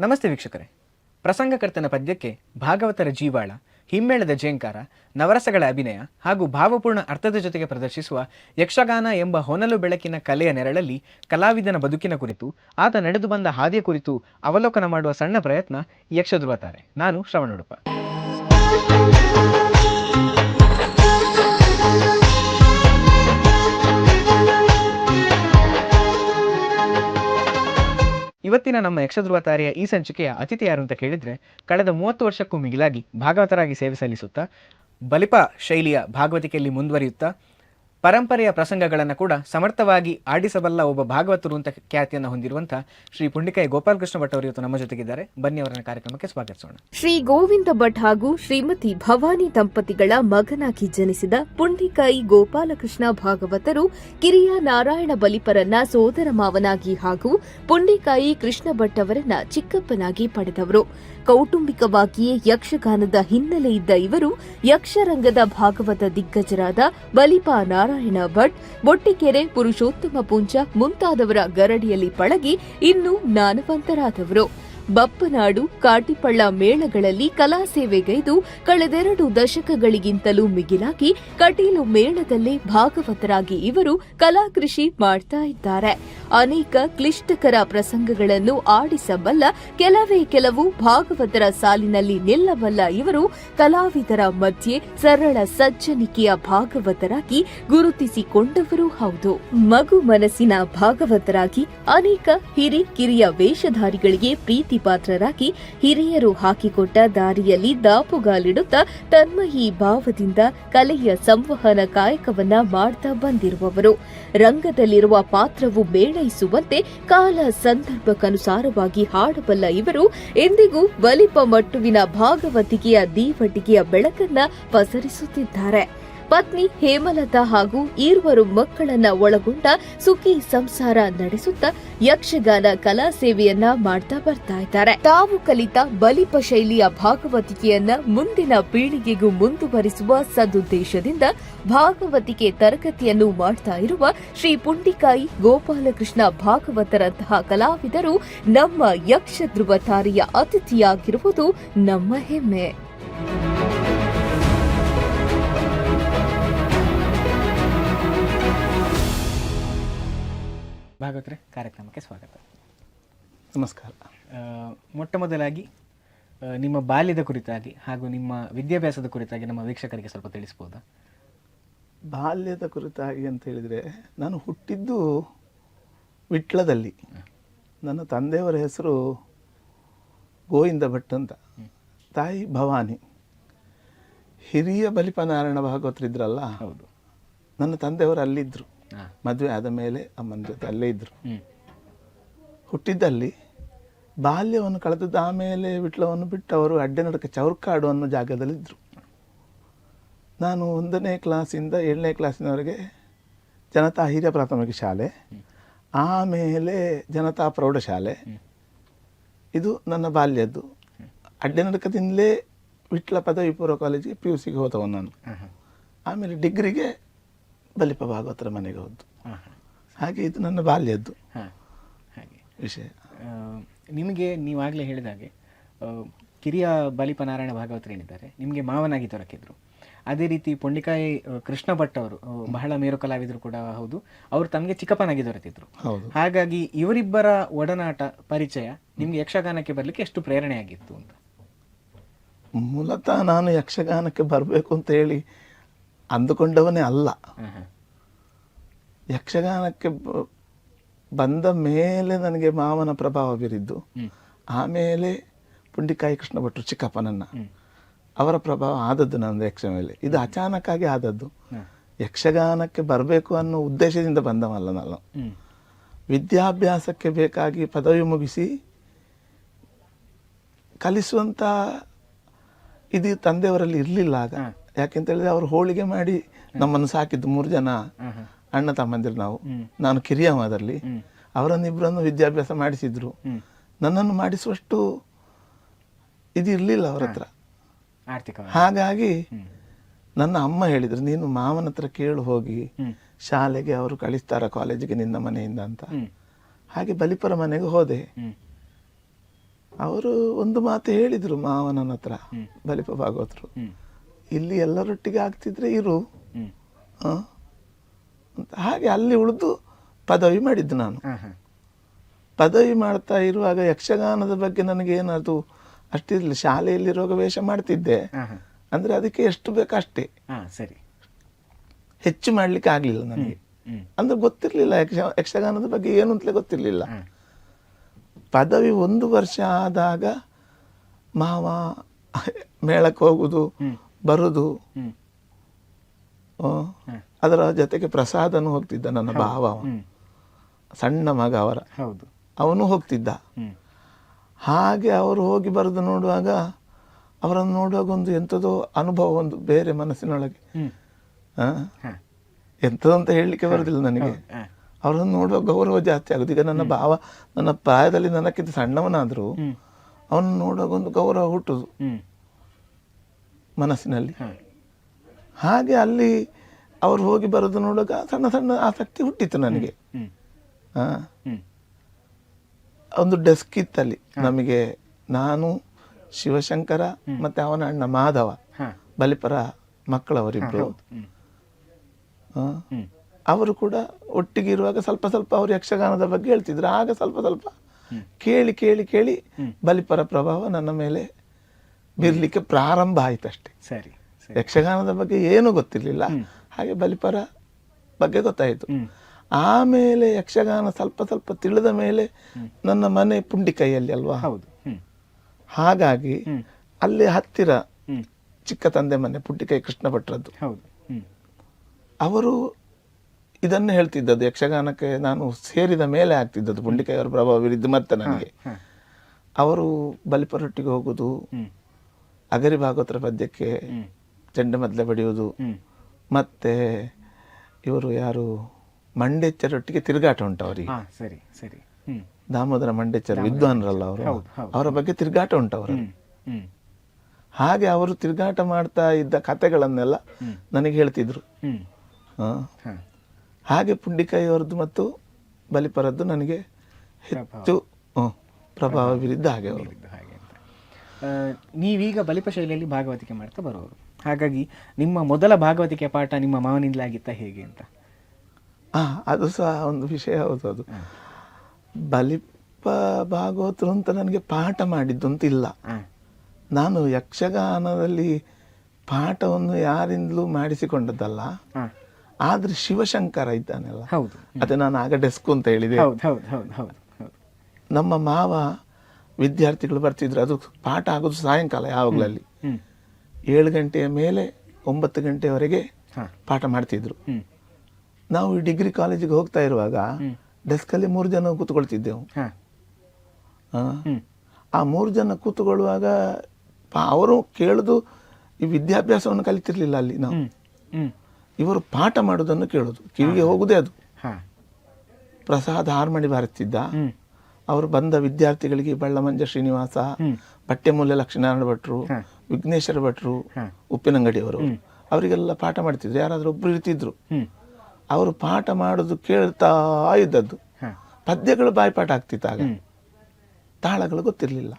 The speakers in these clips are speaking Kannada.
ನಮಸ್ತೆ ವೀಕ್ಷಕರೇ. ಪ್ರಸಂಗಕರ್ತನ ಪದ್ಯಕ್ಕೆ ಭಾಗವತರ ಜೀವಾಳ, ಹಿಮ್ಮೇಳದ ಜೇಂಕಾರ ನವರಸಗಳ ಅಭಿನಯ ಹಾಗೂ ಭಾವಪೂರ್ಣ ಅರ್ಥದ ಜೊತೆಗೆ ಪ್ರದರ್ಶಿಸುವ ಯಕ್ಷಗಾನ ಎಂಬ ಹೊನಲು ಬೆಳಕಿನ ಕಲೆಯ ನೆರಳಲ್ಲಿ ಕಲಾವಿದನ ಬದುಕಿನ ಕುರಿತು, ಆತ ನಡೆದು ಬಂದ ಹಾದಿಯ ಕುರಿತು ಅವಲೋಕನ ಮಾಡುವ ಸಣ್ಣ ಪ್ರಯತ್ನ ಯಕ್ಷಧ್ರುವತಾರೆ ನಾನು ಶ್ರವಣುಡುಪ. ಇವತ್ತಿನ ನಮ್ಮ ಯಕ್ಷಧ್ರುವತಾರೆಯ ಈ ಸಂಚಿಕೆಯ ಅತಿಥಿ ಯಾರು ಅಂತ ಕೇಳಿದ್ರೆ ಕಳೆದ ಮೂವತ್ತು ವರ್ಷಕ್ಕೂ ಮಿಗಿಲಾಗಿ ಭಾಗವತರಾಗಿ ಸೇವೆ ಸಲ್ಲಿಸುತ್ತಾ ಬಲಿಪ ಶೈಲಿಯ ಭಾಗವತಿಕೆಯಲ್ಲಿ ಮುಂದುವರಿಯುತ್ತಾ ಪರಂಪರೆಯ ಪ್ರಸಂಗಗಳನ್ನು ಕೂಡ ಸಮರ್ಥವಾಗಿ ಆಡಿಸಬಲ್ಲ ಒಬ್ಬ ಭಾಗವತರು ಅಂತ ಖ್ಯಾತಿಯನ್ನು ಹೊಂದಿರುವಂತಹ ಶ್ರೀ ಪುಂಡಿಕಾಯಿ ಗೋಪಾಲಕೃಷ್ಣ ಭಟ್ ಅವರು ಇವತ್ತು ನಮ್ಮ ಜೊತೆಗಿದ್ದಾರೆ. ಬನ್ನಿ ಅವರನ್ನ ಕಾರ್ಯಕ್ರಮಕ್ಕೆ ಸ್ವಾಗತಿಸೋಣ ಶ್ರೀ ಗೋವಿಂದ ಭಟ್ ಹಾಗೂ ಶ್ರೀಮತಿ ಭವಾನಿ ದಂಪತಿಗಳ ಮಗನಾಗಿ ಜನಿಸಿದ ಪುಂಡಿಕಾಯಿ ಗೋಪಾಲಕೃಷ್ಣ ಭಾಗವತರು ಕಿರಿಯ ನಾರಾಯಣ ಬಲಿಪರನ್ನ ಸೋದರ ಮಾವನಾಗಿ ಹಾಗೂ ಪುಂಡಿಕಾಯಿ ಕೃಷ್ಣ ಭಟ್ ಅವರನ್ನ ಚಿಕ್ಕಪ್ಪನಾಗಿ ಪಡೆದವರು. ಕೌಟುಂಬಿಕವಾಗಿಯೇ ಯಕ್ಷಗಾನದ ಹಿನ್ನೆಲೆ ಇದ್ದ ಇವರು ಯಕ್ಷರಂಗದ ಭಾಗವತ ದಿಗ್ಗಜರಾದ ಬಲಿಪ ನಾರಾಯಣ ಭಟ್ ಬೊಟ್ಟಿಕೆರೆ ಪುರುಷೋತ್ತಮ ಪುಂಜ ಮುಂತಾದವರ ಗರಡಿಯಲ್ಲಿ ಪಳಗಿ ಇನ್ನೂ ಜ್ಞಾನವಂತರಾದವರು. ಬಪ್ಪನಾಡು, ಕಾಟಿಪಳ್ಳ ಮೇಳಗಳಲ್ಲಿ ಕಲಾ ಸೇವೆಗೈದು ಕಳೆದೆರಡು ದಶಕಗಳಿಗಿಂತಲೂ ಮಿಗಿಲಾಗಿ ಕಟೀಲು ಮೇಳದಲ್ಲೇ ಭಾಗವತರಾಗಿ ಇವರು ಕಲಾಕೃಷಿ ಮಾಡ್ತಾ ಇದ್ದಾರೆ. ಅನೇಕ ಕ್ಲಿಷ್ಟಕರ ಪ್ರಸಂಗಗಳನ್ನು ಆಡಿಸಬಲ್ಲ ಕೆಲವೇ ಕೆಲವು ಭಾಗವತರ ಸಾಲಿನಲ್ಲಿ ನಿಲ್ಲಬಲ್ಲ ಇವರು ಕಲಾವಿದರ ಮಧ್ಯೆ ಸರಳ ಸಜ್ಜನಿಕೆಯ ಭಾಗವತರಾಗಿ ಗುರುತಿಸಿಕೊಂಡವರು ಹೌದು. ಮಗು ಮನಸ್ಸಿನ ಭಾಗವತರಾಗಿ ಅನೇಕ ಹಿರಿ ಕಿರಿಯ ವೇಷಧಾರಿಗಳಿಗೆ ಪ್ರೀತಿ ಪಾತ್ರರಾಗಿ ಹಿರಿಯರು ಹಾಕಿಕೊಟ್ಟ ದಾರಿಯಲ್ಲಿ ದಾಪುಗಾಲಿಡುತ್ತಾ ತನ್ಮಯಿ ಭಾವದಿಂದ ಕಲೆಯ ಸಂವಹನ ಕಾಯಕವನ್ನ ಮಾಡ್ತಾ ಬಂದಿರುವವರು. ರಂಗದಲ್ಲಿರುವ ಪಾತ್ರವು ಮೇಳೈಸುವಂತೆ ಕಾಲ ಸಂದರ್ಭಕ್ಕನುಸಾರವಾಗಿ ಹಾಡಬಲ್ಲ ಇವರು ಎಂದಿಗೂ ಬಲಿಪ ಮಟ್ಟುವಿನ ಭಾಗವತಿಕೆಯ ದೀವಟಿಗೆಯ ಬೆಳಕನ್ನ ಪಸರಿಸುತ್ತಿದ್ದಾರೆ. ಪತ್ನಿ ಹೇಮಲತಾ ಹಾಗೂ ಈರ್ವರು ಮಕ್ಕಳನ್ನ ಒಳಗೊಂಡ ಸುಖಿ ಸಂಸಾರ ನಡೆಸುತ್ತಾ ಯಕ್ಷಗಾನ ಕಲಾ ಸೇವೆಯನ್ನ ಮಾಡ್ತಾ ಬರ್ತಾ ಇದ್ದಾರೆ. ತಾವು ಕಲಿತ ಬಲಿಪ ಶೈಲಿಯ ಭಾಗವತಿಕೆಯನ್ನ ಮುಂದಿನ ಪೀಳಿಗೆಗೂ ಮುಂದುವರಿಸುವ ಸದುದ್ದೇಶದಿಂದ ಭಾಗವತಿಕೆ ತರಗತಿಯನ್ನು ಮಾಡ್ತಾ ಇರುವ ಶ್ರೀ ಪುಂಡಿಕಾಯಿ ಗೋಪಾಲಕೃಷ್ಣ ಭಾಗವತರಂತಹ ಕಲಾವಿದರು ನಮ್ಮ ಯಕ್ಷ ಧ್ರುವತಾರಿಯ ಅತಿಥಿಯಾಗಿರುವುದು ನಮ್ಮ ಹೆಮ್ಮೆ. ಭಾಗವತರೆ ಕಾರ್ಯಕ್ರಮಕ್ಕೆ ಸ್ವಾಗತ. ನಮಸ್ಕಾರ. ಮೊಟ್ಟ ಮೊದಲಾಗಿ ನಿಮ್ಮ ಬಾಲ್ಯದ ಕುರಿತಾಗಿ ಹಾಗೂ ನಿಮ್ಮ ವಿದ್ಯಾಭ್ಯಾಸದ ಕುರಿತಾಗಿ ನಮ್ಮ ವೀಕ್ಷಕರಿಗೆ ಸ್ವಲ್ಪ ತಿಳಿಸ್ಬೋದಾ? ಬಾಲ್ಯದ ಕುರಿತಾಗಿ ಅಂತ ಹೇಳಿದರೆ ನಾನು ಹುಟ್ಟಿದ್ದು ವಿಟ್ಲದಲ್ಲಿ. ನನ್ನ ತಂದೆಯವರ ಹೆಸರು ಗೋವಿಂದ ಭಟ್ ಅಂತ. ತಾಯಿ ಭವಾನಿ. ಹಿರಿಯ ಬಲಿಪನಾರಾಯಣ ಭಾಗವತರಿದ್ರಲ್ಲ ಹೌದು. ನನ್ನ ತಂದೆಯವರು ಅಲ್ಲಿದ್ದರು. ಮದುವೆ ಆದ ಮೇಲೆ ಅಮ್ಮನ ಜೊತೆ ಅಲ್ಲೇ ಇದ್ದರು ಹುಟ್ಟಿದ್ದಲ್ಲಿ ಬಾಲ್ಯವನ್ನು ಕಳೆದದ್ದು ಆಮೇಲೆ ವಿಟ್ಲವನ್ನು ಬಿಟ್ಟು ಅವರು ಅಡ್ಡನಡಕ ಚೌರ್ಕಾಡು ಅನ್ನೋ ಜಾಗದಲ್ಲಿದ್ದರು ನಾನು ಒಂದನೇ ಕ್ಲಾಸಿಂದ ಏಳನೇ ಕ್ಲಾಸಿನವರೆಗೆ ಜನತಾ ಹಿರಿಯ ಪ್ರಾಥಮಿಕ ಶಾಲೆ ಆಮೇಲೆ ಜನತಾ ಪ್ರೌಢಶಾಲೆ. ಇದು ನನ್ನ ಬಾಲ್ಯದ್ದು. ಅಡ್ಡೆನಡಕದಿಂದಲೇ ವಿಟ್ಲ ಪದವಿ ಪೂರ್ವ ಕಾಲೇಜಿಗೆ ಪಿ ಯು ಸಿಗೆ ಹೋದವನು ನಾನು. ಆಮೇಲೆ ಡಿಗ್ರಿಗೆ ಬಲಿಪ ಭಾಗವತರ ಮನೆಗೆ ಹೋದ್ದು. ಹಾಗೆ ಇದು ನನ್ನ ಬಾಲ್ಯದ್ದು. ಹಾಂ ಹಾಗೆ. ವಿಷಯ. ನಿಮಗೆ ನೀವಾಗಲೇ ಹೇಳಿದ ಹಾಗೆ ಆ, ಕಿರಿಯ ಬಲಿಪ ನಾರಾಯಣ ಭಾಗವತರೇನಿದ್ದಾರೆ ನಿಮಗೆ ಮಾವನಾಗಿ ದೊರಕಿದ್ರು. ಅದೇ ರೀತಿ ಪೊಂಡಿಕಾಯಿ ಕೃಷ್ಣ ಭಟ್ ಅವರು ಬಹಳ ಮೇರು ಕಲಾವಿದರು ಕೂಡ ಹೌದು ಅವರು ತಮಗೆ ಚಿಕ್ಕಪ್ಪನಾಗಿ ದೊರೆತಿದ್ರು. ಹೌದು. ಹಾಗಾಗಿ ಇವರಿಬ್ಬರ ಒಡನಾಟ ಪರಿಚಯ ನಿಮ್ಗೆ ಯಕ್ಷಗಾನಕ್ಕೆ ಬರಲಿಕ್ಕೆ ಎಷ್ಟು ಪ್ರೇರಣೆಯಾಗಿತ್ತು ಅಂತ? ಮೂಲತಃ ನಾನು ಯಕ್ಷಗಾನಕ್ಕೆ ಬರಬೇಕು ಅಂತ ಹೇಳಿ ಅಂದುಕೊಂಡವನೇ ಅಲ್ಲ. ಯಕ್ಷಗಾನಕ್ಕೆ ಬಂದ ಮೇಲೆ ನನಗೆ ಮಾವನ ಪ್ರಭಾವ ಬೀರಿದ್ದು. ಆಮೇಲೆ ಪುಂಡಿಕಾಯಿ ಕೃಷ್ಣ ಭಟ್ರು ಚಿಕ್ಕಪ್ಪನನ್ನ. ಅವರ ಪ್ರಭಾವ ಆದದ್ದು ನನ್ನ ಯಕ್ಷ ಮೇಲೆ. ಇದು ಅಚಾನಕ್ಕಾಗಿ ಆದದ್ದು. ಯಕ್ಷಗಾನಕ್ಕೆ ಬರಬೇಕು ಅನ್ನೋ ಉದ್ದೇಶದಿಂದ ಬಂದವಲ್ಲ ನಾನು. ವಿದ್ಯಾಭ್ಯಾಸಕ್ಕೆ ಬೇಕಾಗಿ ಪದವಿ ಮುಗಿಸಿ ಕಲಿಸುವಂಥ ಇದು ತಂದೆಯವರಲ್ಲಿ ಇರಲಿಲ್ಲ ಆಗ. ಹಾ. ಅವ್ರು ಹೇಳಿದ್ರೆ ಅವರು ಹೋಳಿಗೆ ಮಾಡಿ ನಮ್ಮನ್ನು ಸಾಕಿದ್ದು ಮೂರು ಜನ ಅಣ್ಣ ತಮ್ಮಂದಿರು ನಾವು. ನಾನು ಕಿರಿಯವ ಅದರಲ್ಲಿ. ಅವರನ್ನಿಬ್ಬರನ್ನು ವಿದ್ಯಾಭ್ಯಾಸ ಮಾಡಿಸಿದ್ರು. ನನ್ನನ್ನು ಮಾಡಿಸುವಷ್ಟು ಇದು ಇರಲಿಲ್ಲ ಅವ್ರ ಹತ್ರ. ಹಾಗಾಗಿ ನನ್ನ ಅಮ್ಮ ಹೇಳಿದ್ರು ನೀನು ಮಾವನ ಹತ್ರ ಕೇಳು ಹೋಗಿ ಶಾಲೆಗೆ ಅವರು ಕಳಿಸ್ತಾರ ಕಾಲೇಜಿಗೆ ನಿನ್ನ ಮನೆಯಿಂದ ಅಂತ. ಹಾಗೆ ಬಲಿಪರ ಮನೆಗೆ ಹೋದೆ. ಅವರು ಒಂದು ಮಾತು ಹೇಳಿದರು ಮಾವನನತ್ರ ಬಲಿಪ ಭಾಗವತರು. ಇಲ್ಲಿ ಎಲ್ಲರೊಟ್ಟಿಗೆ ಆಗ್ತಿದ್ರೆ ಇರು. ಅಂತ. ಹಾಗೆ ಅಲ್ಲಿ ಉಳಿದು ಪದವಿ ಮಾಡಿದ್ದು ನಾನು. ಪದವಿ ಮಾಡ್ತಾ ಇರುವಾಗ ಯಕ್ಷಗಾನದ ಬಗ್ಗೆ ನನಗೆ ಏನದು ಅಷ್ಟಿರಲಿಲ್ಲ. ಶಾಲೆಯಲ್ಲಿ ರೋಗ ವೇಷ ಮಾಡ್ತಿದ್ದೆ ಅಂದ್ರೆ ಅದಕ್ಕೆ ಎಷ್ಟು ಬೇಕು ಅಷ್ಟೇ. ಸರಿ. ಹೆಚ್ಚು ಮಾಡ್ಲಿಕ್ಕೆ ಆಗಲಿಲ್ಲ ನನಗೆ. ಅಂದ್ರೆ ಗೊತ್ತಿರಲಿಲ್ಲ ಯಕ್ಷ ಯಕ್ಷಗಾನದ ಬಗ್ಗೆ ಏನು ಅಂತಲೇ ಗೊತ್ತಿರಲಿಲ್ಲ. ಪದವಿ ಒಂದು ವರ್ಷ ಆದಾಗ ಮಾವ ಮೇಳಕ್ಕೆ ಹೋಗುದು. ಬರುದು. ಅದರ ಜೊತೆಗೆ ಪ್ರಸಾದನು ಹೋಗ್ತಿದ್ದ ನನ್ನ ಭಾವ. ಸಣ್ಣ ಮಗ ಅವರ. ಹೌದು. ಅವನು ಹೋಗ್ತಿದ್ದ. ಹಾಗೆ ಅವರು ಹೋಗಿ ಬರೆದು ನೋಡುವಾಗ ಅವರನ್ನು ನೋಡುವಾಗ ಒಂದು ಎಂಥದೋ ಅನುಭವ ಒಂದು ಬೇರೆ ಮನಸ್ಸಿನೊಳಗೆ. ಎಂಥದ್ದು ಅಂತ ಹೇಳಲಿಕ್ಕೆ ಬರೋದಿಲ್ಲ ನನಗೆ. ಅವರನ್ನು ನೋಡುವಾಗ ಗೌರವ ಜಾಸ್ತಿ ಆಗುದು. ಈಗ ನನ್ನ ಭಾವ ನನ್ನ ಪ್ರಾಯದಲ್ಲಿ ನನಕ್ಕಿಂತ ಸಣ್ಣವನಾದರೂ ಅವನು ನೋಡುವಾಗ ಒಂದು ಗೌರವ ಹುಟ್ಟುದು. ಮನಸ್ಸಿನಲ್ಲಿ. ಹಾಗೆ ಅಲ್ಲಿ ಅವರು ಹೋಗಿ ಬರೋದು ನೋಡುವಾಗ ಸಣ್ಣ ಸಣ್ಣ ಆಸಕ್ತಿ ಹುಟ್ಟಿತ್ತು ನನಗೆ. ಒಂದು ಡೆಸ್ಕ್ ಇತ್ತಲ್ಲಿ ನಮಗೆ ನಾನು ಶಿವಶಂಕರ ಮತ್ತೆ ಅವನ ಅಣ್ಣ ಮಾಧವ ಬಲಿಪರ ಮಕ್ಕಳವರಿಬ್ರು. ಅವರು ಕೂಡ ಒಟ್ಟಿಗೆ ಇರುವಾಗ ಸ್ವಲ್ಪ ಸ್ವಲ್ಪ ಅವರು ಯಕ್ಷಗಾನದ ಬಗ್ಗೆ ಹೇಳ್ತಿದ್ರು. ಆಗ ಸ್ವಲ್ಪ ಸ್ವಲ್ಪ ಕೇಳಿ ಕೇಳಿ ಕೇಳಿ ಬಲಿಪರ ಪ್ರಭಾವ ನನ್ನ ಮೇಲೆ ಬೀರ್ಲಿಕ್ಕೆ ಪ್ರಾರಂಭ ಆಯ್ತು ಅಷ್ಟೇ ಸರಿ. ಯಕ್ಷಗಾನದ ಬಗ್ಗೆ ಏನೂ ಗೊತ್ತಿರಲಿಲ್ಲ. ಹಾಗೆ ಬಲಿಪರ ಬಗ್ಗೆ ಗೊತ್ತಾಯಿತು. ಆಮೇಲೆ ಯಕ್ಷಗಾನ ಸ್ವಲ್ಪ ಸ್ವಲ್ಪ ತಿಳಿದ ಮೇಲೆ ನನ್ನ ಮನೆ ಪುಂಡಿಕೈಯಲ್ಲಿ ಅಲ್ವಾ? ಹೌದು. ಹಾಗಾಗಿ ಅಲ್ಲಿ ಹತ್ತಿರ ಚಿಕ್ಕ ತಂದೆ ಮನೆ ಪುಂಡಿಕೈ ಕೃಷ್ಣ ಭಟ್ರದ್ದು ಹೌದು ಅವರು ಇದನ್ನು ಹೇಳ್ತಿದ್ದದ್ದು ಯಕ್ಷಗಾನಕ್ಕೆ ನಾನು ಸೇರಿದ ಮೇಲೆ ಆಗ್ತಿದ್ದದ್ದು ಪುಂಡಿಕೈಯವರ ಪ್ರಭಾವ ವಿರುದ್ಧ ಮತ್ತೆ ನನಗೆ. ಅವರು ಬಲಿಪರೊಟ್ಟಿಗೆ ಹೋಗುದು ಅಗರಿ ಭಾಗವತರ ಪದ್ಯಕ್ಕೆ ಚೆಂಡ ಮೊದಲ ಬಡಿಯುವುದು. ಮತ್ತೆ ಇವರು ಯಾರು? ಮಂಡೆಚ್ಚರೊಟ್ಟಿಗೆ ತಿರುಗಾಟ ಉಂಟು ಅವರಿಗೆ. ಸರಿ ಸರಿ. ದಾಮೋದರ ಮಂಡೆಚ್ಚರ ವಿದ್ವಾನ್ರಲ್ಲ ಅವರು. ಅವರ ಬಗ್ಗೆ ತಿರುಗಾಟ ಉಂಟು ಅವರು ಹಾಗೆ ಅವರು ತಿರುಗಾಟ ಮಾಡ್ತಾ ಇದ್ದ ಕಥೆಗಳನ್ನೆಲ್ಲ ಹ್ಮ್. ನನಗೆ ಹೇಳ್ತಿದ್ರು. ಹಾಗೆ ಪುಂಡಿಕಾಯಿಯವರದ್ದು ಮತ್ತು ಬಲಿಪರದ್ದು ನನಗೆ ಹೆಚ್ಚು ಪ್ರಭಾವ ಬೀರಿದ್ದ ಹಾಗೆ ಅವರು ಹೇಳಿದ್ದು ಹಾಗೆ ಅಂತ ಆ, ನೀವೀಗ ಬಲಿಪ ಶೈಲಿಯಲ್ಲಿ ಭಾಗವತಿಕೆ ಮಾಡ್ತಾ ಬರೋರು. ಹಾಗಾಗಿ ನಿಮ್ಮ ಮೊದಲ ಭಾಗವತಿಕೆ ಪಾಠ ನಿಮ್ಮ ಮಾವನಿಂದಲೇ ಆಗಿತ್ತಾ ಹೇಗೆ ಅಂತ? ಆ ಅದು ಸಹ ಒಂದು ವಿಷಯ ಹೌದು ಅದು. ಬಲಿಪ ಭಾಗವತರು ಅಂತ ನನಗೆ ಪಾಠ ಮಾಡಿದ್ದು ಅಂತ ಇಲ್ಲ ನಾನು ಯಕ್ಷಗಾನದಲ್ಲಿ ಪಾಠವನ್ನು ಯಾರಿಂದಲೂ ಮಾಡಿಸಿಕೊಂಡದ್ದಲ್ಲ. ಆದರೆ ಶಿವಶಂಕರ ಇದ್ದಾನಲ್ಲ. ಹೌದು. ಅದೇ ನಾನು ಆಗ ಡೆಸ್ಕು ಅಂತ ಹೇಳಿದೆ. ಹೌದು ಹೌದು ಹೌದು ಹೌದು ಹೌದು. ನಮ್ಮ ಮಾವ ವಿದ್ಯಾರ್ಥಿಗಳು ಬರ್ತಿದ್ರು. ಅದು ಪಾಠ ಆಗೋದು ಸಾಯಂಕಾಲ ಯಾವಾಗಲಲ್ಲಿ? ಏಳು ಗಂಟೆಯ ಮೇಲೆ ಒಂಬತ್ತು ಗಂಟೆವರೆಗೆ ಪಾಠ ಮಾಡ್ತಿದ್ರು. ನಾವು ಈ ಡಿಗ್ರಿ ಕಾಲೇಜಿಗೆ ಹೋಗ್ತಾ ಇರುವಾಗ. ಡೆಸ್ಕಲ್ಲಿ ಮೂರು ಜನ ಕೂತ್ಕೊಳ್ತಿದ್ದೆವು. ಆ, ಮೂರು ಜನ ಕೂತ್ಕೊಳ್ಳುವಾಗ ಅವರು ಕೇಳುದು ಈ ವಿದ್ಯಾಭ್ಯಾಸವನ್ನು ಕಲಿತಿರ್ಲಿಲ್ಲ ಅಲ್ಲಿ ನಾವು. ಇವರು ಪಾಠ ಮಾಡೋದನ್ನು ಕೇಳೋದು. ಕಿವಿಗೆ ಹೋಗುದೇ ಅದು. ಪ್ರಸಾದ ಹಾರ್ಮಣಿ ಬಾರಿಸ್ತಿದ್ದ. ಹ್ಮ್. ಅವರು ಬಂದ ವಿದ್ಯಾರ್ಥಿಗಳಿಗೆ ಬಳ್ಳಮಂಜ ಶ್ರೀನಿವಾಸ ಬಟ್ಟೆಮೂಲೆ ಲಕ್ಷ್ಮೀನಾರಾಯಣ ಭಟ್ರು. ವಿಘ್ನೇಶ್ವರ ಭಟ್ರು. ಉಪ್ಪಿನಂಗಡಿಯವರು ಅವರಿಗೆಲ್ಲ ಪಾಠ ಮಾಡ್ತಿದ್ರು. ಯಾರಾದರೂ ಒಬ್ರು ಇರ್ತಿದ್ರು. ಅವರು ಪಾಠ ಮಾಡೋದು ಕೇಳ್ತಾ ಇದ್ದದ್ದು. ಪದ್ಯಗಳು ಬಾಯ್ಪಾಠ ಆಗ್ತಿತ್ತು ಆಗ. ತಾಳಗಳು ಗೊತ್ತಿರಲಿಲ್ಲ.